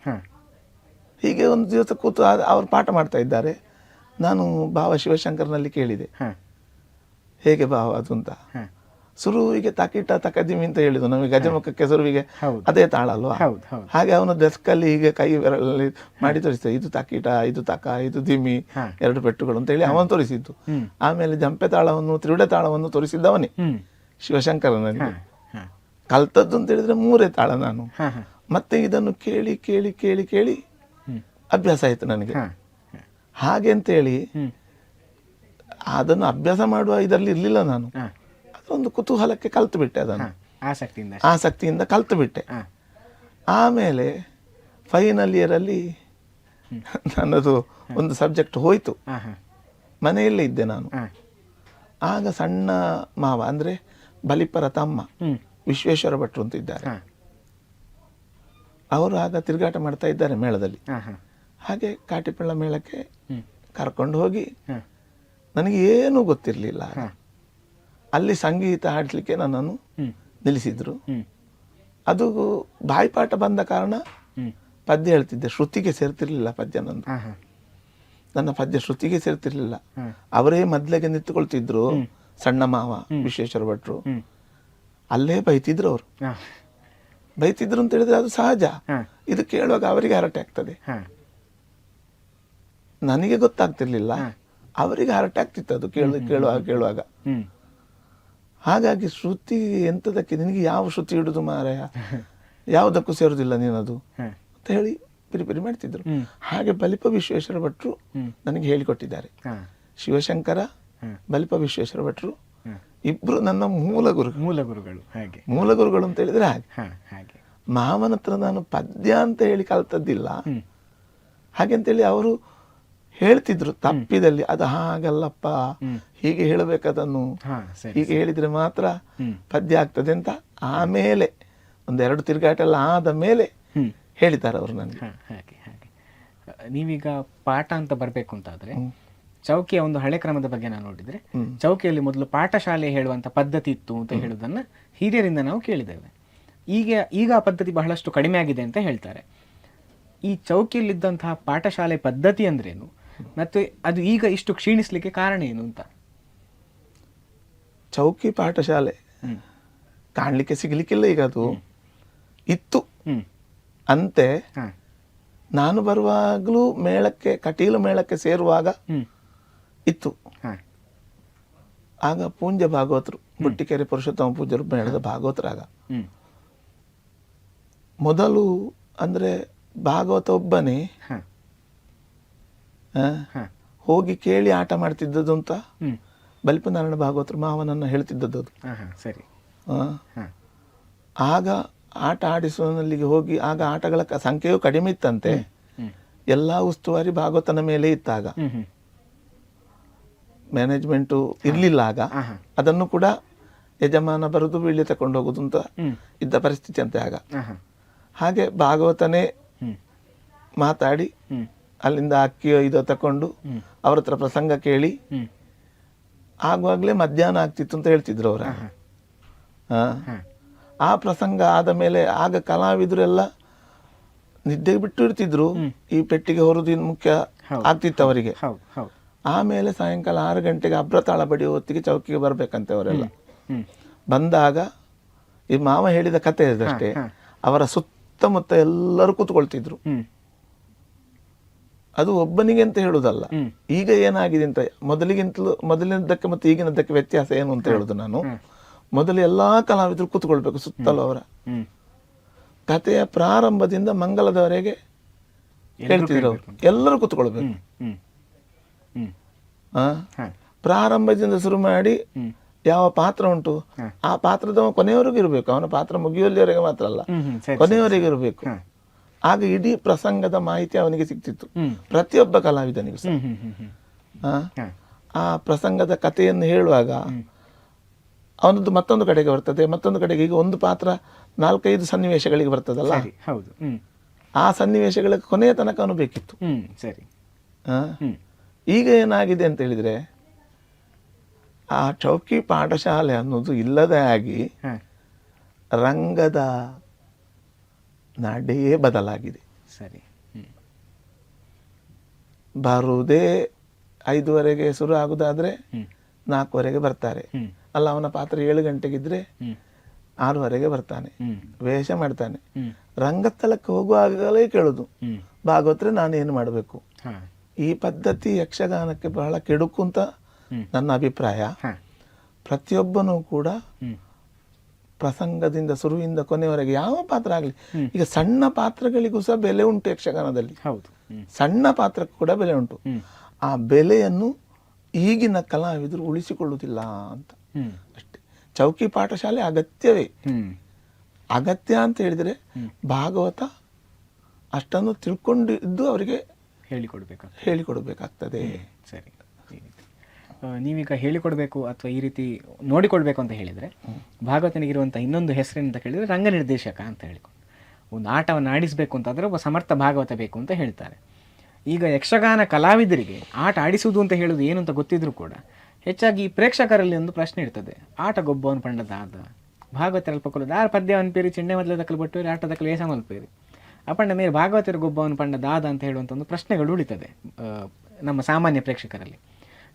ಹೀಗೆ ಒಂದು ದಿವಸ ಕೂತು ಅವರು ಪಾಠ ಮಾಡ್ತಾ ಇದ್ದಾರೆ. ನಾನು ಭಾವ ಶಿವಶಂಕರ್ನಲ್ಲಿ ಕೇಳಿದೆ. ಹೇಗೆ ಭಾವ ಅದು ಅಂತ? ಸುರುವಿಗೆ ತಕಿಟ ತಕದಿಮಿ ಅಂತ ಹೇಳಿದ್ದು ನಮಗೆ ಗಜಮುಖಕ್ಕೆ ಸುರುವಿಗೆ ಅದೇ ತಾಳ ಅಲ್ವಾ ಹಾಗೆ ಅವನು ಡೆಸ್ಕಲ್ಲಿ ಹೀಗೆ ಕೈ ಬೆರಳಲ್ಲಿ ಮಾಡಿ ತೋರಿಸ್ತಾರೆ ಇದು ತಾಕಿಟ ಇದು ತಕ ಇದು ದಿಮಿ ಎರಡು ಪೆಟ್ಟುಗಳು ಅಂತ ಹೇಳಿ ಅವನು ತೋರಿಸಿದ್ದು. ಆಮೇಲೆ ಜಂಪೆ ತಾಳವನ್ನು ತ್ರಿವಿಡ ತಾಳವನ್ನು ತೋರಿಸಿದ್ದವನೇ. ಶಿವಶಂಕರನಲ್ಲಿ. ಕಲ್ತದ್ದು ಅಂತ ಹೇಳಿದ್ರೆ ಮೂರೇ ತಾಳ ನಾನು. ಮತ್ತೆ ಇದನ್ನು ಕೇಳಿ ಕೇಳಿ ಕೇಳಿ ಕೇಳಿ ಅಭ್ಯಾಸ ಆಯ್ತು ನನಗೆ. ಹಾಗೆ ಅಂತೇಳಿ ಅದನ್ನು ಅಭ್ಯಾಸ ಮಾಡುವ ಇದರಲ್ಲಿ ಇರಲಿಲ್ಲ ನಾನು. ಅದೊಂದು ಕುತೂಹಲಕ್ಕೆ ಕಲ್ತು ಬಿಟ್ಟೆ ಅದನ್ನು ಆಸಕ್ತಿಯಿಂದ ಆಸಕ್ತಿಯಿಂದ ಕಲ್ತು ಬಿಟ್ಟೆ ಆಮೇಲೆ ಫೈನಲ್ ಇಯರಲ್ಲಿ ನನ್ನದು ಒಂದು ಸಬ್ಜೆಕ್ಟ್ ಹೋಯಿತು. ಮನೆಯಲ್ಲೇ ಇದ್ದೆ ನಾನು. ಆಗ ಸಣ್ಣ ಮಾವ ಅಂದರೆ ಬಲಿಪರ ತಮ್ಮ ವಿಶ್ವೇಶ್ವರ ಭಟ್ರು ಅಂತ ಇದ್ದಾರೆ. ಅವರು ಆಗ ತಿರುಗಾಟ ಮಾಡ್ತಾ ಇದ್ದಾರೆ ಮೇಳದಲ್ಲಿ. ಹಾಗೆ ಕಾಟಿಪಳ್ಳ ಮೇಳಕ್ಕೆ ಕರ್ಕೊಂಡು ಹೋಗಿ ನನಗೆ ಏನೂ ಗೊತ್ತಿರಲಿಲ್ಲ. ಅಲ್ಲಿ ಸಂಗೀತ ಹಾಡಲಿಕ್ಕೆ ನನ್ನನ್ನು ನಿಲ್ಲಿಸಿದರು. ಅದು ಬಾಯಿಪಾಠ ಬಂದ ಕಾರಣ ಪದ್ಯ ಹೇಳ್ತಿದ್ದೆ. ಶ್ರುತಿಗೆ ಸೇರ್ತಿರ್ಲಿಲ್ಲ ಪದ್ಯ ನಂದು. ನನ್ನ ಪದ್ಯ ಶ್ರುತಿಗೆ ಸೇರ್ತಿರ್ಲಿಲ್ಲ. ಅವರೇ ಮೊದಲಿಗೆ ನಿಂತುಕೊಳ್ತಿದ್ರು ಸಣ್ಣ ಮಾವ ವಿಶ್ವೇಶ್ವರ ಭಟ್ರು. ಅಲ್ಲೇ ಬೈತಿದ್ರು ಅವರು. ಬೈತಿದ್ರು ಅಂತ ಹೇಳಿದ್ರೆ ಅದು ಸಹಜ. ಇದು ಕೇಳುವಾಗ ಅವರಿಗೆ ಹರಟೆ ಆಗ್ತದೆ. ನನಗೆ ಗೊತ್ತಾಗ್ತಿರ್ಲಿಲ್ಲ. ಅವರಿಗೆ ಹರಟೆ ಆಗ್ತಿತ್ತು ಅದು ಕೇಳು ಕೇಳುವಾಗ ಕೇಳುವಾಗ. ಹಾಗಾಗಿ ಶ್ರುತಿ ಎಂಥದಕ್ಕೆ ನಿನಗೆ ಯಾವ ಶ್ರುತಿ ಹಿಡುದು ಮಾರಾಯ? ಯಾವುದಕ್ಕೂ ಸೇರುದಿಲ್ಲ ನೀನದು. ಅಂತ ಹೇಳಿ ಪಿರಿಪಿರಿ ಮಾಡ್ತಿದ್ರು. ಹಾಗೆ ಬಲಿಪ ವಿಶ್ವೇಶ್ವರ ಭಟ್ರು ನನಗೆ ಹೇಳಿಕೊಟ್ಟಿದ್ದಾರೆ. ಶಿವಶಂಕರ. ಬಲಿಪ ವಿಶ್ವೇಶ್ವರ ಭಟ್ರು ಇಬ್ರು ನನ್ನ ಮೂಲ ಗುರು ಮೂಲ ಗುರುಗಳು ಹಾಗೆ. ಮೂಲ ಗುರುಗಳು ಅಂತ ಹೇಳಿದ್ರೆ ಹಾಗೆ. ಹಾಗೆ. ಮಾವನ ಹತ್ರ ನಾನು ಪದ್ಯ ಅಂತ ಹೇಳಿ ಕಲ್ತದ್ದಿಲ್ಲ. ಹಾಗೆ ಅಂತೇಳಿ ಅವರು ಹೇಳ್ತಿದ್ರು ತಪ್ಪಿದಲ್ಲಿ ಅದು ಹಾಗಲ್ಲಪ್ಪ. ಹೀಗೆ ಹೇಳಬೇಕದನ್ನು ಹಾ ಸರಿ ಹೀಗೆ ಹೇಳಿದ್ರೆ ಮಾತ್ರ ಪದ್ಯ ಆಗ್ತದೆ ಅಂತ ಆಮೇಲೆ ಒಂದೆರಡು ತಿರುಗಾಟ ಎಲ್ಲ ಆದ ಮೇಲೆ ಹೇಳಿದ್ದಾರೆ ಅವರು ನನಗೆ. ಹಾಗೆ ಹಾಗೆ. ಅ, ನೀವೀಗ ಪಾಠ ಅಂತ ಬರಬೇಕು ಅಂತಾದ್ರೆ. ಚೌಕಿಯ ಒಂದು ಹಳೆ ಕ್ರಮದ ಬಗ್ಗೆ ನಾನು ನೋಡಿದ್ರೆ ಚೌಕಿಯಲ್ಲಿ ಮೊದಲು ಪಾಠಶಾಲೆ ಹೇಳುವಂತ ಪದ್ಧತಿ ಇತ್ತು ಅಂತ ಹೇಳುವುದನ್ನ ಹಿರಿಯರಿಂದ ನಾವು ಕೇಳಿದ್ದೇವೆ. ಈಗ ಈಗ ಆ ಪದ್ಧತಿ ಬಹಳಷ್ಟು ಕಡಿಮೆ ಆಗಿದೆ ಅಂತ ಹೇಳ್ತಾರೆ. ಈ ಚೌಕಿಯಲ್ಲಿದ್ದಂತಹ ಪಾಠಶಾಲೆ ಪದ್ಧತಿ ಅಂದ್ರೇನು? ಮತ್ತೆ ಅದು ಈಗ ಇಷ್ಟು ಕ್ಷೀಣಿಸಲಿಕ್ಕೆ ಕಾರಣ ಏನು ಅಂತ? ಚೌಕಿ ಪಾಠಶಾಲೆ ಕಾಣಲಿಕ್ಕೆ ಸಿಗಲಿಕ್ಕಿಲ್ಲ ಈಗ ಅದು. ಇತ್ತು. ಅಂತೆ ನಾನು ಬರುವಾಗಲೂ ಮೇಳಕ್ಕೆ ಕಟೀಲು ಮೇಳಕ್ಕೆ ಸೇರುವಾಗ ಇತ್ತು. ಆಗ ಪೂಂಜ ಭಾಗವತರು ಬುಟ್ಟಿಕೆರೆ ಪುರುಷೋತ್ತಮ ಪೂಜರು ಮೇಳದ ಭಾಗವತರಾಗ. ಆಗ ಮೊದಲು ಅಂದ್ರೆ ಭಾಗವತ ಒಬ್ಬನೇ ಹೋಗಿ ಕೇಳಿ ಆಟ ಮಾಡ್ತಿದ್ದದ್ದು ಅಂತ? ಬಲಿಪನಾರಾಯಣ ಭಾಗವತರು ಮಾವನನ್ನು ಹೇಳ್ತಿದ್ದದ್ದು ಅದು. ಸರಿ. ಆಗ ಆಟ ಆಡಿಸುವಲ್ಲಿಗೆ ಹೋಗಿ ಆಗ ಆಟಗಳ ಸಂಖ್ಯೆಯೂ ಕಡಿಮೆ ಇತ್ತಂತೆ. ಎಲ್ಲ ಉಸ್ತುವಾರಿ ಭಾಗವತನ ಮೇಲೆ ಇತ್ತಾಗ. ಮ್ಯಾನೇಜ್ಮೆಂಟು ಇರಲಿಲ್ಲ ಆಗ. ಅದನ್ನು ಕೂಡ ಯಜಮಾನ ಬರೆದು ಬೀಳಿ ತಕೊಂಡು ಹೋಗುದು ಅಂತ ಇದ್ದ ಪರಿಸ್ಥಿತಿ ಅಂತೆ ಆಗ ಹಾಗೆ ಭಾಗವತನೇ ಮಾತಾಡಿ ಅಲ್ಲಿಂದ ಅಕ್ಕಿ ಇದು ತಕೊಂಡು ಅವ್ರ ಹತ್ರ ಪ್ರಸಂಗ ಕೇಳಿ ಆಗುವಾಗಲೇ ಮಧ್ಯಾಹ್ನ ಆಗ್ತಿತ್ತು ಅಂತ ಹೇಳ್ತಿದ್ರು ಅವರ. ಆ? ಪ್ರಸಂಗ ಆದ ಮೇಲೆ ಆಗ ಕಲಾವಿದರೆಲ್ಲ ನಿದ್ದೆಗೆ ಬಿಟ್ಟು ಇರ್ತಿದ್ರು. ಈ ಪೆಟ್ಟಿಗೆ ಹೊರದು ಇನ್ನು ಮುಖ್ಯ ಆಗ್ತಿತ್ತು ಅವರಿಗೆ. ಆಮೇಲೆ ಸಾಯಂಕಾಲ ಆರು ಗಂಟೆಗೆ ಅಭ್ರತಾಳ ಬಡಿ ಹೊತ್ತಿಗೆ ಚೌಕಿಗೆ ಬರ್ಬೇಕಂತೆ ಅವರೆಲ್ಲ. ಬಂದಾಗ ಈ ಮಾವ ಹೇಳಿದ ಕತೆ ಇದಷ್ಟೇ ಅವರ ಸುತ್ತಮುತ್ತ ಎಲ್ಲರೂ ಕೂತ್ಕೊಳ್ತಿದ್ರು. ಅದು ಒಬ್ಬನಿಗೆ ಅಂತ ಹೇಳುದಲ್ಲ. ಈಗ ಏನಾಗಿದೆ ಅಂತ ಮೊದಲಿಗಿಂತಲೂ ಮೊದಲಿನದಕ್ಕೆ ಮತ್ತೆ ಈಗಿನದಕ್ಕೆ ವ್ಯತ್ಯಾಸ ಏನು ಅಂತ ಹೇಳುದು ನಾನು. ಮೊದಲು ಎಲ್ಲಾ ಕಲಾವಿದರು ಕೂತ್ಕೊಳ್ಬೇಕು ಸುತ್ತಲೂ ಅವರ. ಕಥೆಯ ಪ್ರಾರಂಭದಿಂದ ಮಂಗಲದವರೆಗೆ ಹೇಳ್ತಿದ್ರು ಅವರು. ಎಲ್ಲರೂ ಕೂತ್ಕೊಳ್ಬೇಕು. ಪ್ರಾರಂಭದಿಂದ ಶುರು ಮಾಡಿ ಯಾವ ಪಾತ್ರ ಉಂಟು ಆ ಪಾತ್ರದ ಕೊನೆಯವರೆಗೂ ಇರಬೇಕು. ಅವನ ಪಾತ್ರ ಮುಗಿಯುವಲ್ಲಿವರೆಗೆ ಮಾತ್ರ ಅಲ್ಲ. ಕೊನೆಯವರೆಗೆ ಇರಬೇಕು. ಆಗ ಇಡೀ ಪ್ರಸಂಗದ ಮಾಹಿತಿ ಅವನಿಗೆ ಸಿಗ್ತಿತ್ತು. ಪ್ರತಿಯೊಬ್ಬ ಕಲಾವಿದನಿಗೂ ಸಹ. ಆ? ಪ್ರಸಂಗದ ಕಥೆಯನ್ನು ಹೇಳುವಾಗ ಅವನದ್ದು ಮತ್ತೊಂದು ಕಡೆಗೆ ಬರ್ತದೆ ಮತ್ತೊಂದು ಕಡೆಗೆ ಈಗ ಒಂದು ಪಾತ್ರ ನಾಲ್ಕೈದು ಸನ್ನಿವೇಶಗಳಿಗೆ ಬರ್ತದಲ್ಲ? ಹೌದು. ಆ ಸನ್ನಿವೇಶಗಳ ಕೊನೆಯ ತನಕ ಅವನು ಬೇಕಿತ್ತು. ಸರಿ? ಈಗ ಏನಾಗಿದೆ ಅಂತ ಹೇಳಿದ್ರೆ ಆ ಚೌಕಿ ಪಾಠಶಾಲೆ ಅನ್ನೋದು ಇಲ್ಲದೇ ಆಗಿ ರಂಗದ ನಡೆಯೇ ಬದಲಾಗಿದೆ. ಸರಿ. ಬರುವುದೇ ಐದುವರೆಗೆ ಶುರು ಆಗುದಾದ್ರೆ ನಾಲ್ಕುವರೆಗೆ ಬರ್ತಾರೆ. ಅಲ್ಲ ಅವನ ಪಾತ್ರ ಏಳು ಗಂಟೆಗಿದ್ರೆ ಆರುವರೆಗೆ ಬರ್ತಾನೆ. ವೇಷ ಮಾಡ್ತಾನೆ. ರಂಗಸ್ಥಲಕ್ಕೆ ರಂಗಸ್ಥಳಕ್ಕೆ ಹೋಗುವಾಗಲೇ ಕೇಳುದು. ಭಾಗವತ್ರೆ ನಾನು ಏನು ಮಾಡಬೇಕು ಈ ಪದ್ಧತಿ ಯಕ್ಷಗಾನಕ್ಕೆ ಬಹಳ ಕೆಡುಕು ಅಂತ ನನ್ನ ಅಭಿಪ್ರಾಯ. ಪ್ರತಿಯೊಬ್ಬನೂ ಕೂಡ ಪ್ರಸಂಗದಿಂದ ಶುರುವಿಂದ ಕೊನೆಯವರೆಗೆ ಯಾವ ಪಾತ್ರ ಆಗಲಿ. ಈಗ ಸಣ್ಣ ಪಾತ್ರಗಳಿಗೂ ಸಹ ಬೆಲೆ ಉಂಟು ಯಕ್ಷಗಾನದಲ್ಲಿ. ಹೌದು. ಸಣ್ಣ ಪಾತ್ರಕ್ಕೂ ಕೂಡ ಬೆಲೆ ಉಂಟು. ಆ ಬೆಲೆಯನ್ನು ಈಗಿನ ಕಲಾವಿದರು ಉಳಿಸಿಕೊಳ್ಳುವುದಿಲ್ಲ ಅಂತ. ಅಷ್ಟೇ. ಚೌಕಿ ಪಾಠಶಾಲೆ ಅಗತ್ಯವೇ. ಅಗತ್ಯ ಅಂತ ಹೇಳಿದರೆ ಭಾಗವತ ಅಷ್ಟನ್ನು ತಿಳ್ಕೊಂಡಿದ್ದು ಅವರಿಗೆ ಹೇಳಿಕೊಡ್ಬೇಕು ಹೇಳಿಕೊಡ್ಬೇಕಾಗ್ತದೆ. ಸರಿ. ನೀವೀಗ ಹೇಳಿಕೊಡಬೇಕು ಅಥವಾ ಈ ರೀತಿ ನೋಡಿಕೊಳ್ಬೇಕು ಅಂತ ಹೇಳಿದರೆ ಭಾಗವತನಿಗಿರುವಂಥ ಇನ್ನೊಂದು ಹೆಸರೇನಂತ ಕೇಳಿದ್ರೆ ರಂಗ ನಿರ್ದೇಶಕ ಅಂತ ಹೇಳಿಕೊಂಡು. ಒಂದು ಆಟವನ್ನು ಆಡಿಸಬೇಕು ಅಂತಂದರೆ ಒಬ್ಬ ಸಮರ್ಥ ಭಾಗವತ ಬೇಕು ಅಂತ ಹೇಳ್ತಾರೆ. ಈಗ ಯಕ್ಷಗಾನ ಕಲಾವಿದರಿಗೆ ಆಟ ಆಡಿಸುವುದು ಅಂತ ಹೇಳೋದು ಏನು ಅಂತ ಗೊತ್ತಿದ್ರು ಕೂಡ ಹೆಚ್ಚಾಗಿ ಪ್ರೇಕ್ಷಕರಲ್ಲಿ ಒಂದು ಪ್ರಶ್ನೆ ಇರ್ತದೆ. ಆಟ ಗೊಬ್ಬವನ್ನು ಪಂಡದಾದ ಆದ. ಭಾಗವತ ಅಲ್ಪ ಕೊಲ್ಲದ ಆರು ಪದ್ಯ ಪೇರಿ, ಚಿಣ್ಣೆ ಮೊದಲ ದಕ್ಕಲು ಬಟ್ಟು ಆಟ ದಕ್ಕಲು ಏಸ ಮಲ್ಪೇರಿ ಅಪ್ಪಣ್ಣ ಮೇಲೆ ಭಾಗವತರ ಗೊಬ್ಬವನ್ನು ಪಂಡದಾದ ಅಂತ ಹೇಳುವಂಥ ಒಂದು ಪ್ರಶ್ನೆಗಳು ಉಳಿತದೆ ನಮ್ಮ ಸಾಮಾನ್ಯ ಪ್ರೇಕ್ಷಕರಲ್ಲಿ.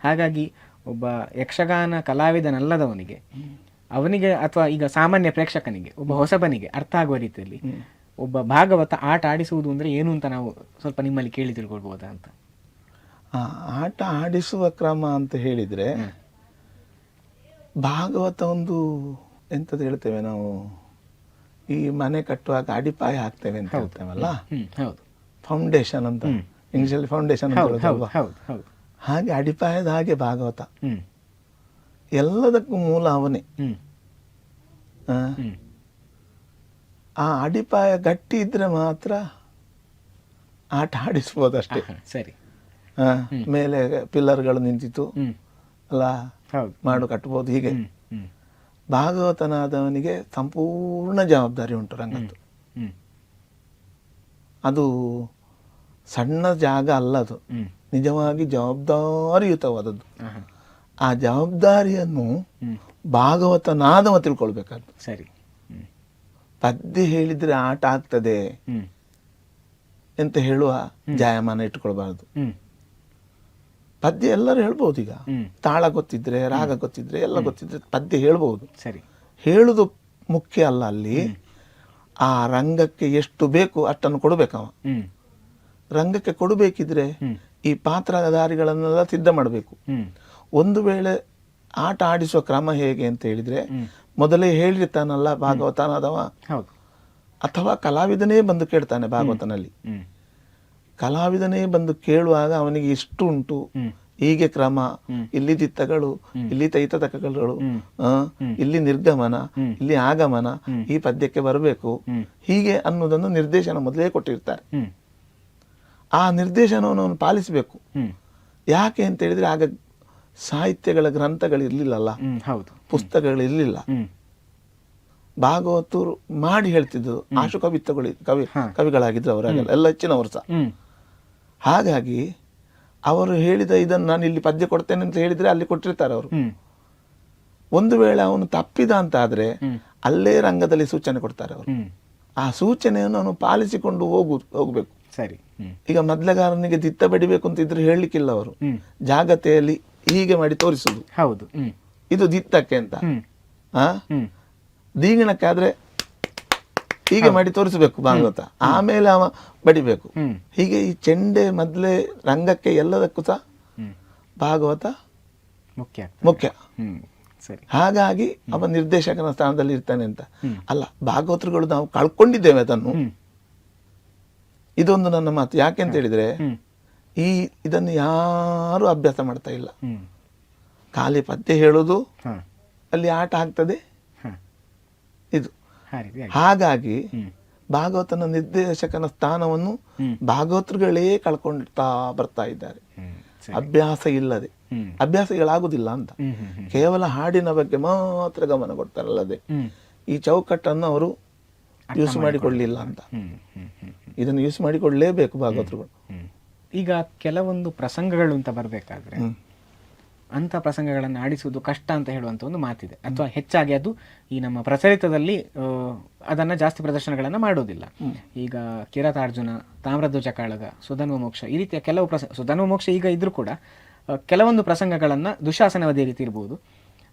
ಹಾಗಾಗಿ ಒಬ್ಬ ಯಕ್ಷಗಾನ ಕಲಾವಿದನಲ್ಲದವನಿಗೆ ಅವನಿಗೆ ಅಥವಾ ಈಗ ಸಾಮಾನ್ಯ ಪ್ರೇಕ್ಷಕನಿಗೆ ಒಬ್ಬ ಹೊಸಬನಿಗೆ ಅರ್ಥ ಆಗುವ ರೀತಿಯಲ್ಲಿ ಒಬ್ಬ ಭಾಗವತ ಆಟ ಆಡಿಸುವುದು ಅಂದ್ರೆ ಏನು ಅಂತ ನಾವು ಸ್ವಲ್ಪ ನಿಮ್ಮಲ್ಲಿ ಕೇಳಿ ತಿಳ್ಕೊಳ್ಬೋದಾ ಅಂತ? ಆಟ ಆಡಿಸುವ ಕ್ರಮ ಅಂತ ಹೇಳಿದ್ರೆ ಭಾಗವತ ಒಂದು ಎಂತದ್ದು ಹೇಳ್ತೇವೆ ನಾವು? ಈ ಮನೆ ಕಟ್ಟುವಾಗ ಅಡಿಪಾಯ ಹಾಕ್ತೇವೆ ಅಂತ ಹೇಳ್ತೇವಲ್ಲ? ಫೌಂಡೇಶನ್ ಅಂತ. ಇಂಗ್ಲಿಷಲ್ಲಿ ಫೌಂಡೇಶನ್ ಅಂತ ಹಾಗೆ ಅಡಿಪಾಯದ ಹಾಗೆ ಭಾಗವತ. ಹ್ಮ್. ಎಲ್ಲದಕ್ಕೂ ಮೂಲ ಅವನೇ. ಆ, ಅಡಿಪಾಯ ಗಟ್ಟಿ ಇದ್ರೆ ಮಾತ್ರ ಆಟ ಆಡಿಸ್ಬೋದಷ್ಟೇ. ಸರಿ. ಮೇಲೆ ಪಿಲ್ಲರ್ಗಳು ನಿಂತಿತ್ತು. ಅಲ್ಲ ಮಾಡು ಕಟ್ಬೋದು ಹೀಗೆ. ಭಾಗವತನಾದವನಿಗೆ ಸಂಪೂರ್ಣ ಜವಾಬ್ದಾರಿ ಉಂಟು ರಂಗದ್ದು. ಅದು ಸಣ್ಣ ಜಾಗ ಅಲ್ಲ ಅದು ಹ್ಮ್. ನಿಜವಾಗಿ ಜವಾಬ್ದಾರಿಯುತವಾದದ್ದು. ಆ ಜವಾಬ್ದಾರಿಯನ್ನು ಭಾಗವತ ಭಾಗವತನಾದವ ತಿಳ್ಕೊಳ್ಬೇಕಾದ್ದು ಸರಿ. ಪದ್ಯ ಹೇಳಿದ್ರೆ ಆಟ ಆಗ್ತದೆ ಅಂತ ಹೇಳುವ ಜಾಯಮಾನ ಇಟ್ಕೊಳ್ಬಾರ್ದು ಹ್ಮ್. ಪದ್ಯ ಎಲ್ಲರೂ ಹೇಳ್ಬೋದು ಈಗ. ತಾಳ ಗೊತ್ತಿದ್ರೆ ರಾಗ ಗೊತ್ತಿದ್ರೆ ಎಲ್ಲ ಗೊತ್ತಿದ್ರೆ ಪದ್ಯ ಹೇಳ್ಬೋದು. ಸರಿ. ಹೇಳುದು ಮುಖ್ಯ ಅಲ್ಲ ಅಲ್ಲಿ. ಆ ರಂಗಕ್ಕೆ ಎಷ್ಟು ಬೇಕು ಅಷ್ಟನ್ನು ಕೊಡಬೇಕವ. ರಂಗಕ್ಕೆ ಕೊಡಬೇಕಿದ್ರೆ ಈ ಪಾತ್ರಧಾರಿಗಳನ್ನೆಲ್ಲ ಸಿದ್ಧ ಮಾಡಬೇಕು. ಒಂದು ವೇಳೆ ಆಟ ಆಡಿಸುವ ಕ್ರಮ ಹೇಗೆ ಅಂತ ಹೇಳಿದ್ರೆ ಮೊದಲೇ ಹೇಳಿರ್ತಾನಲ್ಲ ಭಾಗವತನಾದವ ಅಥವಾ? ಕಲಾವಿದನೇ ಬಂದು ಕೇಳ್ತಾನೆ ಭಾಗವತನಲ್ಲಿ. ಕಲಾವಿದನೇ ಬಂದು ಕೇಳುವಾಗ ಅವನಿಗೆ ಇಷ್ಟು ಉಂಟು. ಹೀಗೆ ಕ್ರಮ. ಇಲ್ಲಿ ದಿತ್ತಗಳು ಇಲ್ಲಿ ತೈತತಕಗಳು. ಇಲ್ಲಿ ನಿರ್ಗಮನ ಇಲ್ಲಿ ಆಗಮನ ಈ ಪದ್ಯಕ್ಕೆ ಬರಬೇಕು. ಹೀಗೆ ಅನ್ನೋದನ್ನು ನಿರ್ದೇಶನ ಮೊದಲೇ ಕೊಟ್ಟಿರ್ತಾರೆ. ಆ ನಿರ್ದೇಶನವನ್ನು ಅವನು ಪಾಲಿಸಬೇಕು. ಯಾಕೆ ಅಂತ ಹೇಳಿದ್ರೆ ಆಗ ಸಾಹಿತ್ಯಗಳ ಗ್ರಂಥಗಳು ಇರ್ಲಿಲ್ಲಲ್ಲ ಹೌದು. ಪುಸ್ತಕಗಳು ಇರ್ಲಿಲ್ಲ ಭಾಗವತರು ಮಾಡಿ ಹೇಳ್ತಿದ್ದು ಆಶು ಕವಿತ್ವಗಳು ಕವಿ ಹಾ. ಕವಿಗಳಾಗಿದ್ರು ಅವರಾಗೆಲ್ಲ. ಎಲ್ಲ ಹೆಚ್ಚಿನವರು ಸಹ ಹಾಗಾಗಿ ಅವರು ಹೇಳಿದ ಇದನ್ನು ನಾನು ಇಲ್ಲಿ ಪದ್ಯ ಕೊಡ್ತೇನೆ ಅಂತ ಹೇಳಿದ್ರೆ ಅಲ್ಲಿ ಕೊಟ್ಟಿರ್ತಾರೆ ಅವರು. ಒಂದು ವೇಳೆ ಅವನು ತಪ್ಪಿದ ಅಂತ ಆದ್ರೆ ಅಲ್ಲೇ ರಂಗದಲ್ಲಿ ಸೂಚನೆ ಕೊಡ್ತಾರೆ ಅವರು. ಆ ಸೂಚನೆಯನ್ನು ಅವನು ಪಾಲಿಸಿಕೊಂಡು ಹೋಗು ಹೋಗಬೇಕು. ಸರಿ. ಈಗ ಮೊದಲಗಾರನಿಗೆ ದಿತ್ತ ಬಡಿಬೇಕು ಅಂತ ಇದ್ರೆ ಹೇಳಲಿಕ್ಕಿಲ್ಲ ಅವರು. ಜಾಗತೆಯಲ್ಲಿ ಹೀಗೆ ಮಾಡಿ ತೋರಿಸುದು. ಹೌದು. ಇದು ದಿತ್ತಕ್ಕೆ ಅಂತ. ದೀಗಣಕ್ಕೆ ಆ? ಆದ್ರೆ ಹೀಗೆ ಮಾಡಿ ತೋರಿಸಬೇಕು ಭಾಗವತ. ಆಮೇಲೆ ಅವ ಬಡಿಬೇಕು. ಹೀಗೆ ಈ ಚೆಂಡೆ ಮೊದಲೇ ರಂಗಕ್ಕೆ ಎಲ್ಲದಕ್ಕೂ ಸಹ ಭಾಗವತ ಮುಖ್ಯ ಮುಖ್ಯ. ಹಾಗಾಗಿ ಅವ ನಿರ್ದೇಶಕನ ಸ್ಥಾನದಲ್ಲಿ ಇರ್ತಾನೆ ಅಂತ. ಅಲ್ಲ ಭಾಗವತರುಗಳು ನಾವು ಕಳ್ಕೊಂಡಿದ್ದೇವೆ ಅದನ್ನು. ಇದೊಂದು ನನ್ನ ಮಾತು. ಯಾಕೆ ಅಂತ ಹೇಳಿದ್ರೆ ಈ ಇದನ್ನು ಯಾರು ಅಭ್ಯಾಸ ಮಾಡ್ತಾ ಇಲ್ಲ. ಖಾಲಿ ಪದ್ಯ ಹೇಳೋದು ಅಲ್ಲಿ ಆಟ ಆಗ್ತದೆ. ಇದು. ಹಾಗಾಗಿ ಭಾಗವತನ ನಿರ್ದೇಶಕನ ಸ್ಥಾನವನ್ನು ಭಾಗವತರುಗಳೇ ಕಳ್ಕೊಳ್ತಾ ಬರ್ತಾ ಇದ್ದಾರೆ. ಅಭ್ಯಾಸ ಇಲ್ಲದೆ. ಅಭ್ಯಾಸಗಳಾಗುದಿಲ್ಲ ಅಂತ. ಕೇವಲ ಹಾಡಿನ ಬಗ್ಗೆ ಮಾತ್ರ ಗಮನ ಕೊಡ್ತಾರಲ್ಲದೆ ಈ ಚೌಕಟ್ಟನ್ನು ಅವರು ಯೂಸ್ ಮಾಡಿಕೊಳ್ಳಿಲ್ಲ ಅಂತ. ಇದನ್ನು ಯೂಸ್ ಮಾಡಿಕೊಳ್ಳಲೇಬೇಕು ಭಾಗವತರುಗಳು. ಈಗ ಕೆಲವೊಂದು ಪ್ರಸಂಗಗಳು ಅಂತ ಬರಬೇಕಾದ್ರೆ ಅಂಥ ಅಂತ ಪ್ರಸಂಗಗಳನ್ನು ಆಡಿಸುವುದು ಕಷ್ಟ ಅಂತ ಹೇಳುವಂತ ಒಂದು ಮಾತಿದೆ. ಅಥವಾ ಹೆಚ್ಚಾಗಿ ಅದು ಈ ನಮ್ಮ ಪ್ರಚಲಿತದಲ್ಲಿ ಅದನ್ನು ಅದನ್ನ ಜಾಸ್ತಿ ಪ್ರದರ್ಶನಗಳನ್ನು ಮಾಡೋದಿಲ್ಲ. ಈಗ ಕಿರಾತಾರ್ಜುನ ತಾಮ್ರಧ್ವಜ ಕಾಳಗ ಸುಧನ್ವ ಮೋಕ್ಷ ಈ ರೀತಿಯ ಕೆಲವು ಪ್ರಸ ಸುಧನ್ವ ಮೋಕ್ಷ ಈಗ ಇದ್ರೂ ಕೂಡ ಕೆಲವೊಂದು ಪ್ರಸಂಗಗಳನ್ನು ದುಶಾಸನವದೇ ರೀತಿ ಇರ್ಬೋದು